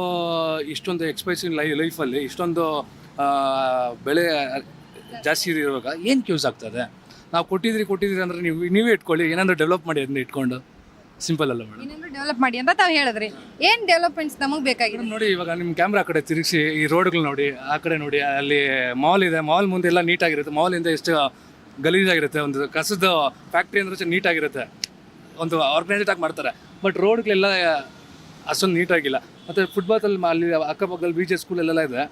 ಇಷ್ಟೊಂದು ಎಕ್ಸ್ಪೆನ್ಸಿವ್ ಲೈ ಲೈಫಲ್ಲಿ ಇಷ್ಟೊಂದು ಬೆಳೆ ಜಾಸ್ತಿ ಇರುವಾಗ ಏನಕ್ಕೆ ಯೂಸ್ ಆಗ್ತದೆ? ನಾವು ಕೊಟ್ಟಿದ್ರಿ ಕೊಟ್ಟಿದ್ರಿ ಅಂದ್ರೆ ನೀವು ನೀವೇ ಇಟ್ಕೊಳ್ಳಿ ಏನಾದರೂ ಡೆವಲಪ್ ಮಾಡಿ ಅದನ್ನ ಇಟ್ಕೊಂಡು. ಸಿಂಪಲ್ ಅಲ್ಲ ಮೇಡಮ್ ಏನಾದ್ರು ಡೆವಲಪ್ ಮಾಡಿ ಅಂತ ತಾವು ಹೇಳಿದ್ರಿ. ಏನು ಡೆವಲಪ್ಮೆಂಟ್ಸ್ ನಮಗೆ ಬೇಕಾಗಿದೆ ಮೇಡಮ್ ನೋಡಿ ಇವಾಗ ನಿಮ್ಮ ಕ್ಯಾಮ್ರಾ ಕಡೆ ತಿರುಗಿಸಿ ಈ ರೋಡ್ಗಳು ನೋಡಿ ಆ ಕಡೆ ನೋಡಿ ಅಲ್ಲಿ ಮಾಲ್ ಇದೆ ಮಾಲ್ ಮುಂದೆ ಎಲ್ಲ ನೀಟಾಗಿರುತ್ತೆ ಮಾಲಿಂದ ಎಷ್ಟು ಗಲೀಜಾಗಿರುತ್ತೆ ಒಂದು ಕಸದ ಫ್ಯಾಕ್ಟ್ರಿ ಅಂದ್ರೆ ನೀಟಾಗಿರುತ್ತೆ ಒಂದು ಆರ್ಗನೈಸ್ಡ್ ಆಗಿ ಮಾಡ್ತಾರೆ. ಬಟ್ ರೋಡ್ಗಳೆಲ್ಲ ಅಷ್ಟೊಂದು ನೀಟಾಗಿಲ್ಲ ಮತ್ತು ಫುಟ್ಬಾತಲ್ಲಿ ಅಲ್ಲಿ ಅಕ್ಕಪಕ್ಕದಲ್ಲಿ ಬೀಚ್ ಸ್ಕೂಲಲ್ಲೆಲ್ಲ ಇದೆ.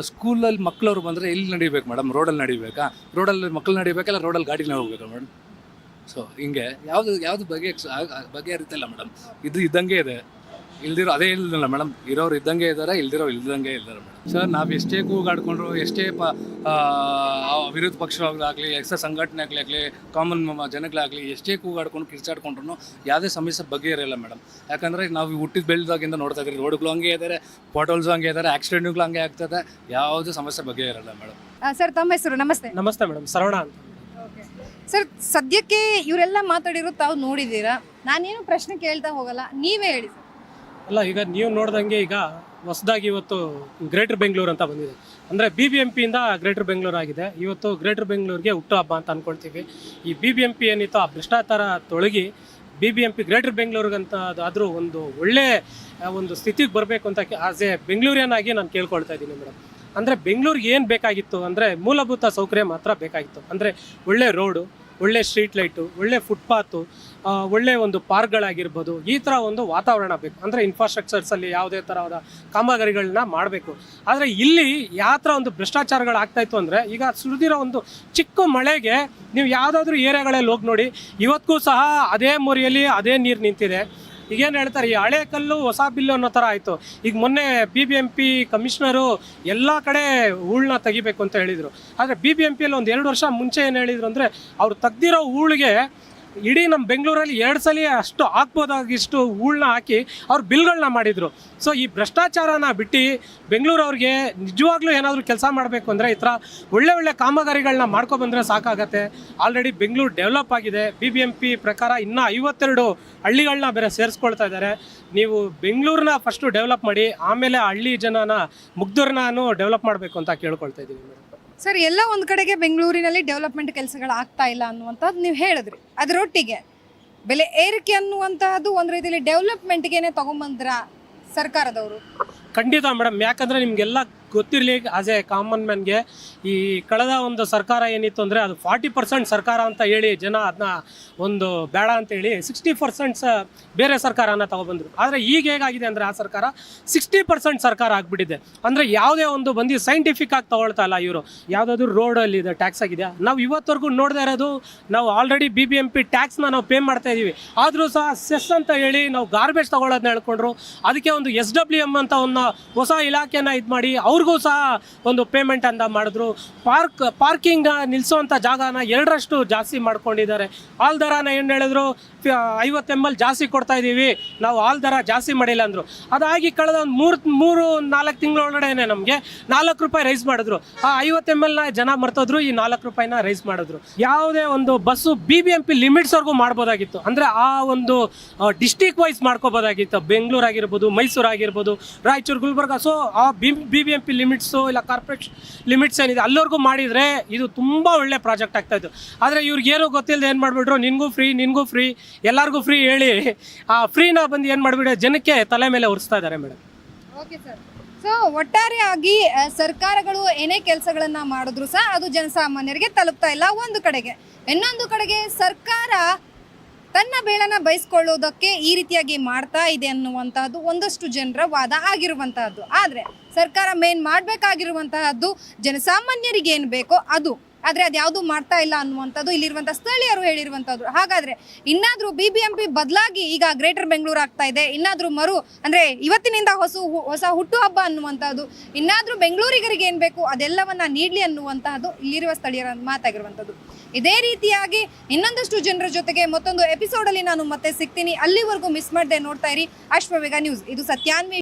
ಸ್ಕೂಲಲ್ಲಿ ಮಕ್ಕಳವ್ರು ಬಂದರೆ ಎಲ್ಲಿ ನಡಿಬೇಕು ಮೇಡಮ್ ರೋಡಲ್ಲಿ ನಡಿಬೇಕಾ? ರೋಡಲ್ಲಿ ಮಕ್ಕಳು ನಡಿಬೇಕಲ್ಲ ರೋಡಲ್ಲಿ ಗಾಡಿನೇ ಹೋಗ್ಬೇಕಾ ಮೇಡಮ್ ಸೊ ಹಿಂಗೆ ಯಾವುದು ಯಾವುದು ಬಗೆ ಬಗೆಹರಿತಿಲ್ಲ ಮೇಡಮ್ ಇದು ಇದ್ದಂಗೆ ಇದೆ. ಇಲ್ದಿರೋ ಅದೇ ಇಲ್ದಿಲ್ಲ ಮೇಡಮ್ ಇರೋರು ಇದ್ದಂಗೆ ಇದ್ದಾರೆ ಇಲ್ದಿರೋ ಇಲ್ದಂಗೆ ಇದ್ದಾರೆ ಮೇಡಮ್ ಸರ್ ನಾವು ಎಷ್ಟೇ ಕೂಗಾಡ್ಕೊಂಡ್ರು ಎಷ್ಟೇ ಪ ಆ, ವಿರೋಧ ಪಕ್ಷವಾಗಲಿ ಎಕ್ಸ ಸಂಘಟನೆ ಆಗಲಿ ಕಾಮನ್ ಜನಗಳಾಗಲಿ ಎಷ್ಟೇ ಕೂಗಾಡ್ಕೊಂಡು ಕಿರ್ಚಾಡ್ಕೊಂಡ್ರು ಯಾವುದೇ ಸಮಸ್ಯೆ ಬಗ್ಗೆ ಇರಲ್ಲ ಮೇಡಮ್ ಯಾಕಂದರೆ ನಾವು ಹುಟ್ಟಿದ ಬೆಳೆದಾಗಿಂದ ನೋಡ್ತಾ ಇದ್ದೀವಿ. ರೋಡ್ಗಳು ಹಂಗೆ ಇದ್ದಾರೆ ಪೋಟೋಲ್ಸು ಹಂಗೆ ಇದ್ದಾರೆ ಆಕ್ಸಿಡೆಂಟ್ಗಳು ಹಂಗೆ ಆಗ್ತದೆ. ಯಾವುದೇ ಸಮಸ್ಯೆ ಬಗ್ಗೆ ಇರಲ್ಲ ಮೇಡಮ್ ಸರ್ ತಮ್ಮ ಹೆಸರು ನಮಸ್ತೆ. ನಮಸ್ತೆ ಮೇಡಮ್ ಸರವಣ ಅಂತ. ಸರ್ ಸದ್ಯಕ್ಕೆ ಇವರೆಲ್ಲ ಮಾತಾಡಿರೋ ತಾವು ನೋಡಿದ್ದೀರಾ? ನಾನೇನು ಪ್ರಶ್ನೆ ಕೇಳ್ತಾ ಹೋಗಲ್ಲ ನೀವೇ ಹೇಳಿ ಸರ್ ಅಲ್ಲ, ಈಗ ನೀವು ನೋಡ್ದಂಗೆ ಈಗ ಹೊಸದಾಗಿ ಇವತ್ತು ಗ್ರೇಟರ್ ಬೆಂಗಳೂರು ಅಂತ ಬಂದಿದೆ. ಅಂದರೆ ಬಿ ಬಿ ಎಂ ಪಿಯಿಂದ ಗ್ರೇಟರ್ ಬೆಂಗಳೂರು ಆಗಿದೆ. ಇವತ್ತು ಗ್ರೇಟರ್ ಬೆಂಗಳೂರಿಗೆ ಹುಟ್ಟುಹಬ್ಬ ಅಂತ ಅಂದ್ಕೊಳ್ತೀವಿ ಈ ಬಿ ಬಿ ಎಂ ಪಿ ಏನಿತ್ತು ಆ ಭ್ರಷ್ಟಾಚಾರ ತೊಳಗಿ B B M P greater ಬೆಂಗಳೂರಿಗಂತ ಅದಾದರೂ ಒಂದು ಒಳ್ಳೆ ಒಂದು ಸ್ಥಿತಿಗೆ ಬರಬೇಕು ಅಂತ ಆಸ್ ಎ ಬೆಂಗಳೂರಿಯನ್ನಾಗಿ ನಾನು ಕೇಳ್ಕೊಳ್ತಾ ಇದ್ದೀನಿ ಮೇಡಮ್ ಅಂದರೆ ಬೆಂಗಳೂರಿಗೆ ಏನು ಬೇಕಾಗಿತ್ತು? ಅಂದರೆ ಮೂಲಭೂತ ಸೌಕರ್ಯ ಮಾತ್ರ ಬೇಕಾಗಿತ್ತು. ಅಂದರೆ ಒಳ್ಳೆ ರೋಡು ಒಳ್ಳೆ ಸ್ಟ್ರೀಟ್ ಲೈಟು, ಒಳ್ಳೆ ಫುಟ್ಪಾತು ಒಳ್ಳೆ ಒಂದು ಪಾರ್ಕ್ಗಳಾಗಿರ್ಬೋದು, ಈ ಥರ ಒಂದು ವಾತಾವರಣ ಬೇಕು. ಅಂದರೆ ಇನ್ಫ್ರಾಸ್ಟ್ರಕ್ಚರ್ಸಲ್ಲಿ ಯಾವುದೇ ಥರವಾದ ಕಾಮಗಾರಿಗಳನ್ನ ಮಾಡಬೇಕು. ಆದರೆ ಇಲ್ಲಿ ಯಾವ ಥರ ಒಂದು ಭ್ರಷ್ಟಾಚಾರಗಳು ಆಗ್ತಾಯಿತ್ತು ಅಂದರೆ, ಈಗ ಸುರಿದಿರೋ ಒಂದು ಚಿಕ್ಕ ಮಳೆಗೆ ನೀವು ಯಾವುದಾದ್ರೂ ಏರಿಯಾಗಳಲ್ಲಿ ಹೋಗಿ ನೋಡಿ, ಇವತ್ತಿಗೂ ಸಹ ಅದೇ ಮೊರೆಯಲ್ಲಿ ಅದೇ ನೀರು ನಿಂತಿದೆ. ಈಗೇನು ಹೇಳ್ತಾರೆ, ಈ ಹಳೆ ಕಲ್ಲು ಹೊಸ ಬಿಲ್ಲು ಅನ್ನೋ ಥರ ಆಯಿತು. ಈಗ ಮೊನ್ನೆ B B M P commissioner ಎಲ್ಲ ಕಡೆ ಹೂಳನ್ನ ತೆಗಿಬೇಕು ಅಂತ ಹೇಳಿದರು. ಆದರೆ ಬಿ ಬಿ ಎಂ ಪಿಯಲ್ಲಿ ಒಂದು ಎರಡು ವರ್ಷ ಮುಂಚೆ ಏನು ಹೇಳಿದ್ರು ಅಂದರೆ, ಅವ್ರು ತೆಗ್ದಿರೋ ಹೂಳಿಗೆ ಇಡೀ ನಮ್ಮ ಬೆಂಗಳೂರಲ್ಲಿ ಎರಡು ಸಲ ಅಷ್ಟು ಹಾಕ್ಬೋದಾಗಿಷ್ಟು ಹೂಳನ್ನ ಹಾಕಿ ಅವ್ರು ಬಿಲ್ಗಳನ್ನ ಮಾಡಿದರು. ಸೊ ಈ ಭ್ರಷ್ಟಾಚಾರನ ಬಿಟ್ಟು ಬೆಂಗಳೂರವ್ರಿಗೆ ನಿಜವಾಗ್ಲೂ ಏನಾದರೂ ಕೆಲಸ ಮಾಡಬೇಕು ಅಂದರೆ ಈ ಥರ ಒಳ್ಳೆ ಒಳ್ಳೆ ಕಾಮಗಾರಿಗಳನ್ನ ಮಾಡ್ಕೊಬಂದರೆ ಸಾಕಾಗತ್ತೆ. ಆಲ್ರೆಡಿ ಬೆಂಗಳೂರು ಡೆವಲಪ್ ಆಗಿದೆ. ಬಿ ಬಿ ಎಂ ಪಿ ಪ್ರಕಾರ ಇನ್ನೂ ಐವತ್ತೆರಡು ಹಳ್ಳಿಗಳನ್ನ ಬೇರೆ ಸೇರಿಸ್ಕೊಳ್ತಾ ಇದ್ದಾರೆ ನೀವು ಬೆಂಗಳೂರನ್ನ ಫಸ್ಟು ಡೆವಲಪ್ ಮಾಡಿ, ಆಮೇಲೆ ಹಳ್ಳಿ ಜನನ ಮುಗ್ಧರನ್ನಾನು ಡೆವಲಪ್ ಮಾಡಬೇಕು ಅಂತ ಕೇಳ್ಕೊಳ್ತಾ ಇದ್ದೀವಿ ಸರ್, ಎಲ್ಲ ಒಂದು ಕಡೆಗೆ ಬೆಂಗಳೂರಿನಲ್ಲಿ ಡೆವಲಪ್ಮೆಂಟ್ ಕೆಲಸಗಳು ಆಗ್ತಾ ಇಲ್ಲ ಅನ್ನುವಂಥದ್ದು ನೀವು ಹೇಳಿದ್ರಿ. ಅದರೊಟ್ಟಿಗೆ ಬೆಲೆ ಏರಿಕೆ ಅನ್ನುವಂತಹದ್ದು ಒಂದು ರೀತಿಯಲ್ಲಿ ಡೆವಲಪ್ಮೆಂಟ್ಗೇನೆ ತಗೊಂಬಂದ್ರ ಸರ್ಕಾರದವರು? ಖಂಡಿತ ಮೇಡಮ್, ಯಾಕಂದ್ರೆ ನಿಮಗೆಲ್ಲ ಗೊತ್ತಿರಲಿ ಆಸ್ ಎ ಕಾಮನ್ ಮ್ಯಾನ್ಗೆ ಈ ಕಳೆದ ಒಂದು ಸರ್ಕಾರ ಏನಿತ್ತು ಅಂದರೆ ಅದು ಫಾರ್ಟಿ ಪರ್ಸೆಂಟ್ ಸರ್ಕಾರ ಅಂತ ಹೇಳಿ ಜನ ಅದನ್ನ ಒಂದು ಬೇಡ ಅಂತ ಹೇಳಿ ಸಿಕ್ಸ್ಟಿ ಪರ್ಸೆಂಟ್ಸ್ ಬೇರೆ ಸರ್ಕಾರನ ತಗೊಬಂದರು. ಆದರೆ ಈಗ ಹೇಗಾಗಿದೆ ಅಂದರೆ ಆ ಸರ್ಕಾರ ಸಿಕ್ಸ್ಟಿ ಪರ್ಸೆಂಟ್ ಸರ್ಕಾರ ಆಗಿಬಿಟ್ಟಿದೆ. ಅಂದರೆ ಯಾವುದೇ ಒಂದು ಬಂದು ಸೈಂಟಿಫಿಕ್ ಆಗಿ ತಗೊಳ್ತಾ ಇಲ್ಲ ಇವರು. ಯಾವುದಾದ್ರೂ ರೋಡಲ್ಲಿ ಇದೆ ಟ್ಯಾಕ್ಸ್ ಆಗಿದೆ ನಾವು ಇವತ್ತವರೆಗೂ ನೋಡದೇ ಇರೋದು, ನಾವು already B B M P ಟ್ಯಾಕ್ಸ್ನ ನಾವು ಪೇ ಮಾಡ್ತಾ ಇದ್ದೀವಿ ಆದರೂ ಸಹ ಸೆಸ್ ಅಂತ ಹೇಳಿ ನಾವು ಗಾರ್ಬೇಜ್ ತಗೊಳ್ಳೋದನ್ನ ಹೇಳ್ಕೊಂಡ್ರು. ಅದಕ್ಕೆ ಒಂದು ಎಸ್ ಡಬ್ಲ್ಯೂ ಎಂ ಅಂತ ಒಂದು ಹೊಸ ಇಲಾಖೆನ ಇದು ಮಾಡಿ ಅವ್ರಿಗೂ ಸಹ ಒಂದು ಪೇಮೆಂಟ್ ಅಂತ ಮಾಡಿದ್ರು. ಪಾರ್ಕ್ ಪಾರ್ಕಿಂಗ್ ನಿಲ್ಲಿಸುವಂಥ ಜಾಗನ ಎರಡರಷ್ಟು ಜಾಸ್ತಿ ಮಾಡ್ಕೊಂಡಿದ್ದಾರೆ. ಆಲ್ ದರನ ಏನು ಹೇಳಿದ್ರು? ಐವತ್ತು ಎಂ ಎಲ್ ಜಾಸ್ತಿ ಕೊಡ್ತಾ ಇದ್ದೀವಿ ನಾವು ಆಲ್ ದರ ಜಾಸ್ತಿ ಮಾಡಿಲ್ಲ ಅಂದರು. ಅದಾಗಿ ಕಳೆದ ಒಂದು ಮೂರು ಮೂರು, ನಾಲ್ಕು ತಿಂಗಳೊಳಗಡೆನೆ ನಮಗೆ ನಾಲ್ಕು ರೂಪಾಯಿ ರೈಸ್ ಮಾಡಿದ್ರು. ಆ ಐವತ್ತು ಎಂ ಎಲ್ನ ಜನ ಮರ್ತೋದ್ರು, ಈ ನಾಲ್ಕು ರೂಪಾಯಿನ ರೈಸ್ ಮಾಡಿದ್ರು. ಯಾವುದೇ ಒಂದು bus B B M P ಲಿಮಿಟ್ಸ್ವರೆಗೂ ಮಾಡ್ಬೋದಾಗಿತ್ತು. ಅಂದರೆ ಆ ಒಂದು ಡಿಸ್ಟಿಕ್ ವೈಸ್ ಮಾಡ್ಕೋಬೋದಾಗಿತ್ತು. ಬೆಂಗಳೂರು ಆಗಿರ್ಬೋದು, ಮೈಸೂರು ಆಗಿರ್ಬೋದು, ರಾಯಚೂರು, ಗುಲ್ಬರ್ಗ. ಸೊ ಆ B B M P limits ಇಲ್ಲ ಕಾರ್ಪೊರೇಟ್ ಲಿಮಿಟ್ಸ್ ಏನಿದೆ ಅಲ್ಲಿವರೆಗೂ ಮಾಡಿದರೆ ಇದು ತುಂಬ ಒಳ್ಳೆ ಪ್ರಾಜೆಕ್ಟ್ ಆಗ್ತಾಯಿತ್ತು ಆದರೆ ಇವ್ರಿಗೆ ಏನೂ ಗೊತ್ತಿಲ್ಲದೆ ಏನು ಮಾಡಿಬಿಟ್ರು, ನಿನಗೂ ಫ್ರೀ ನಿನಗೂ ಫ್ರೀ ಎಲ್ಲರಿಗೂ ಫ್ರೀ ಹೇಳಿ. ಆ ಫ್ರೀನ ಬಂದು ಏನು ಮಾಡ್ಬಿಡ, ಜನಕ್ಕೆ ತಲೆ ಮೇಲೆ ಉರಿಸ್ತಾ ಇದ್ದಾರೆ ಮೇಡಮ್ ಓಕೆ ಸರ್. ಸೊ ಒಟ್ಟಾರೆಯಾಗಿ ಸರ್ಕಾರಗಳು ಏನೇ ಕೆಲಸಗಳನ್ನ ಮಾಡಿದ್ರು ಸಹ ಅದು ಜನಸಾಮಾನ್ಯರಿಗೆ ತಲುಪ್ತಾ ಇಲ್ಲ ಒಂದು ಕಡೆಗೆ. ಇನ್ನೊಂದು ಕಡೆಗೆ ಸರ್ಕಾರ ತನ್ನ ಬೇಳನ ಬಯಸ್ಕೊಳ್ಳೋದಕ್ಕೆ ಈ ರೀತಿಯಾಗಿ ಮಾಡ್ತಾ ಇದೆ ಅನ್ನುವಂತಹದ್ದು ಒಂದಷ್ಟು ಜನರ ವಾದ ಆಗಿರುವಂತಹದ್ದು. ಆದರೆ ಸರ್ಕಾರ ಮೇನ್ ಮಾಡಬೇಕಾಗಿರುವಂತಹದ್ದು ಜನಸಾಮಾನ್ಯರಿಗೆ ಏನು ಬೇಕೋ ಅದು. ಆದರೆ ಅದು ಯಾವುದು ಮಾಡ್ತಾ ಇಲ್ಲ ಅನ್ನುವಂಥದ್ದು ಇಲ್ಲಿರುವಂಥ ಸ್ಥಳೀಯರು ಹೇಳಿರುವಂಥದ್ದು. ಹಾಗಾದರೆ ಇನ್ನಾದರೂ ಬಿ ಬಿ ಎಂ ಪಿ ಬದಲಾಗಿ ಈಗ ಗ್ರೇಟರ್ ಬೆಂಗಳೂರು ಆಗ್ತಾ ಇದೆ, ಇನ್ನಾದರೂ ಮರು ಅಂದರೆ ಇವತ್ತಿನಿಂದ ಹೊಸ ಹೊಸ ಹುಟ್ಟುಹಬ್ಬ ಅನ್ನುವಂಥದ್ದು, ಇನ್ನಾದರೂ ಬೆಂಗಳೂರಿಗರಿಗೆ ಏನು ಬೇಕು ಅದೆಲ್ಲವನ್ನು ನೀಡಲಿ ಅನ್ನುವಂತಹದ್ದು ಇಲ್ಲಿರುವ ಸ್ಥಳೀಯರ ಮಾತಾಗಿರುವಂಥದ್ದು. ಇದೇ ರೀತಿಯಾಗಿ ಇನ್ನೊಂದಷ್ಟು ಜನರ ಜೊತೆಗೆ ಮತ್ತೊಂದು ಎಪಿಸೋಡಲ್ಲಿ ನಾನು ಮತ್ತೆ ಸಿಗ್ತೀನಿ. ಅಲ್ಲಿವರೆಗೂ ಮಿಸ್ ಮಾಡದೆ ನೋಡ್ತಾ ಇರಿ. ಅಶ್ವವೇಗ ನ್ಯೂಸ್ ಇದು ಸತ್ಯಾನ್ವೇಷ.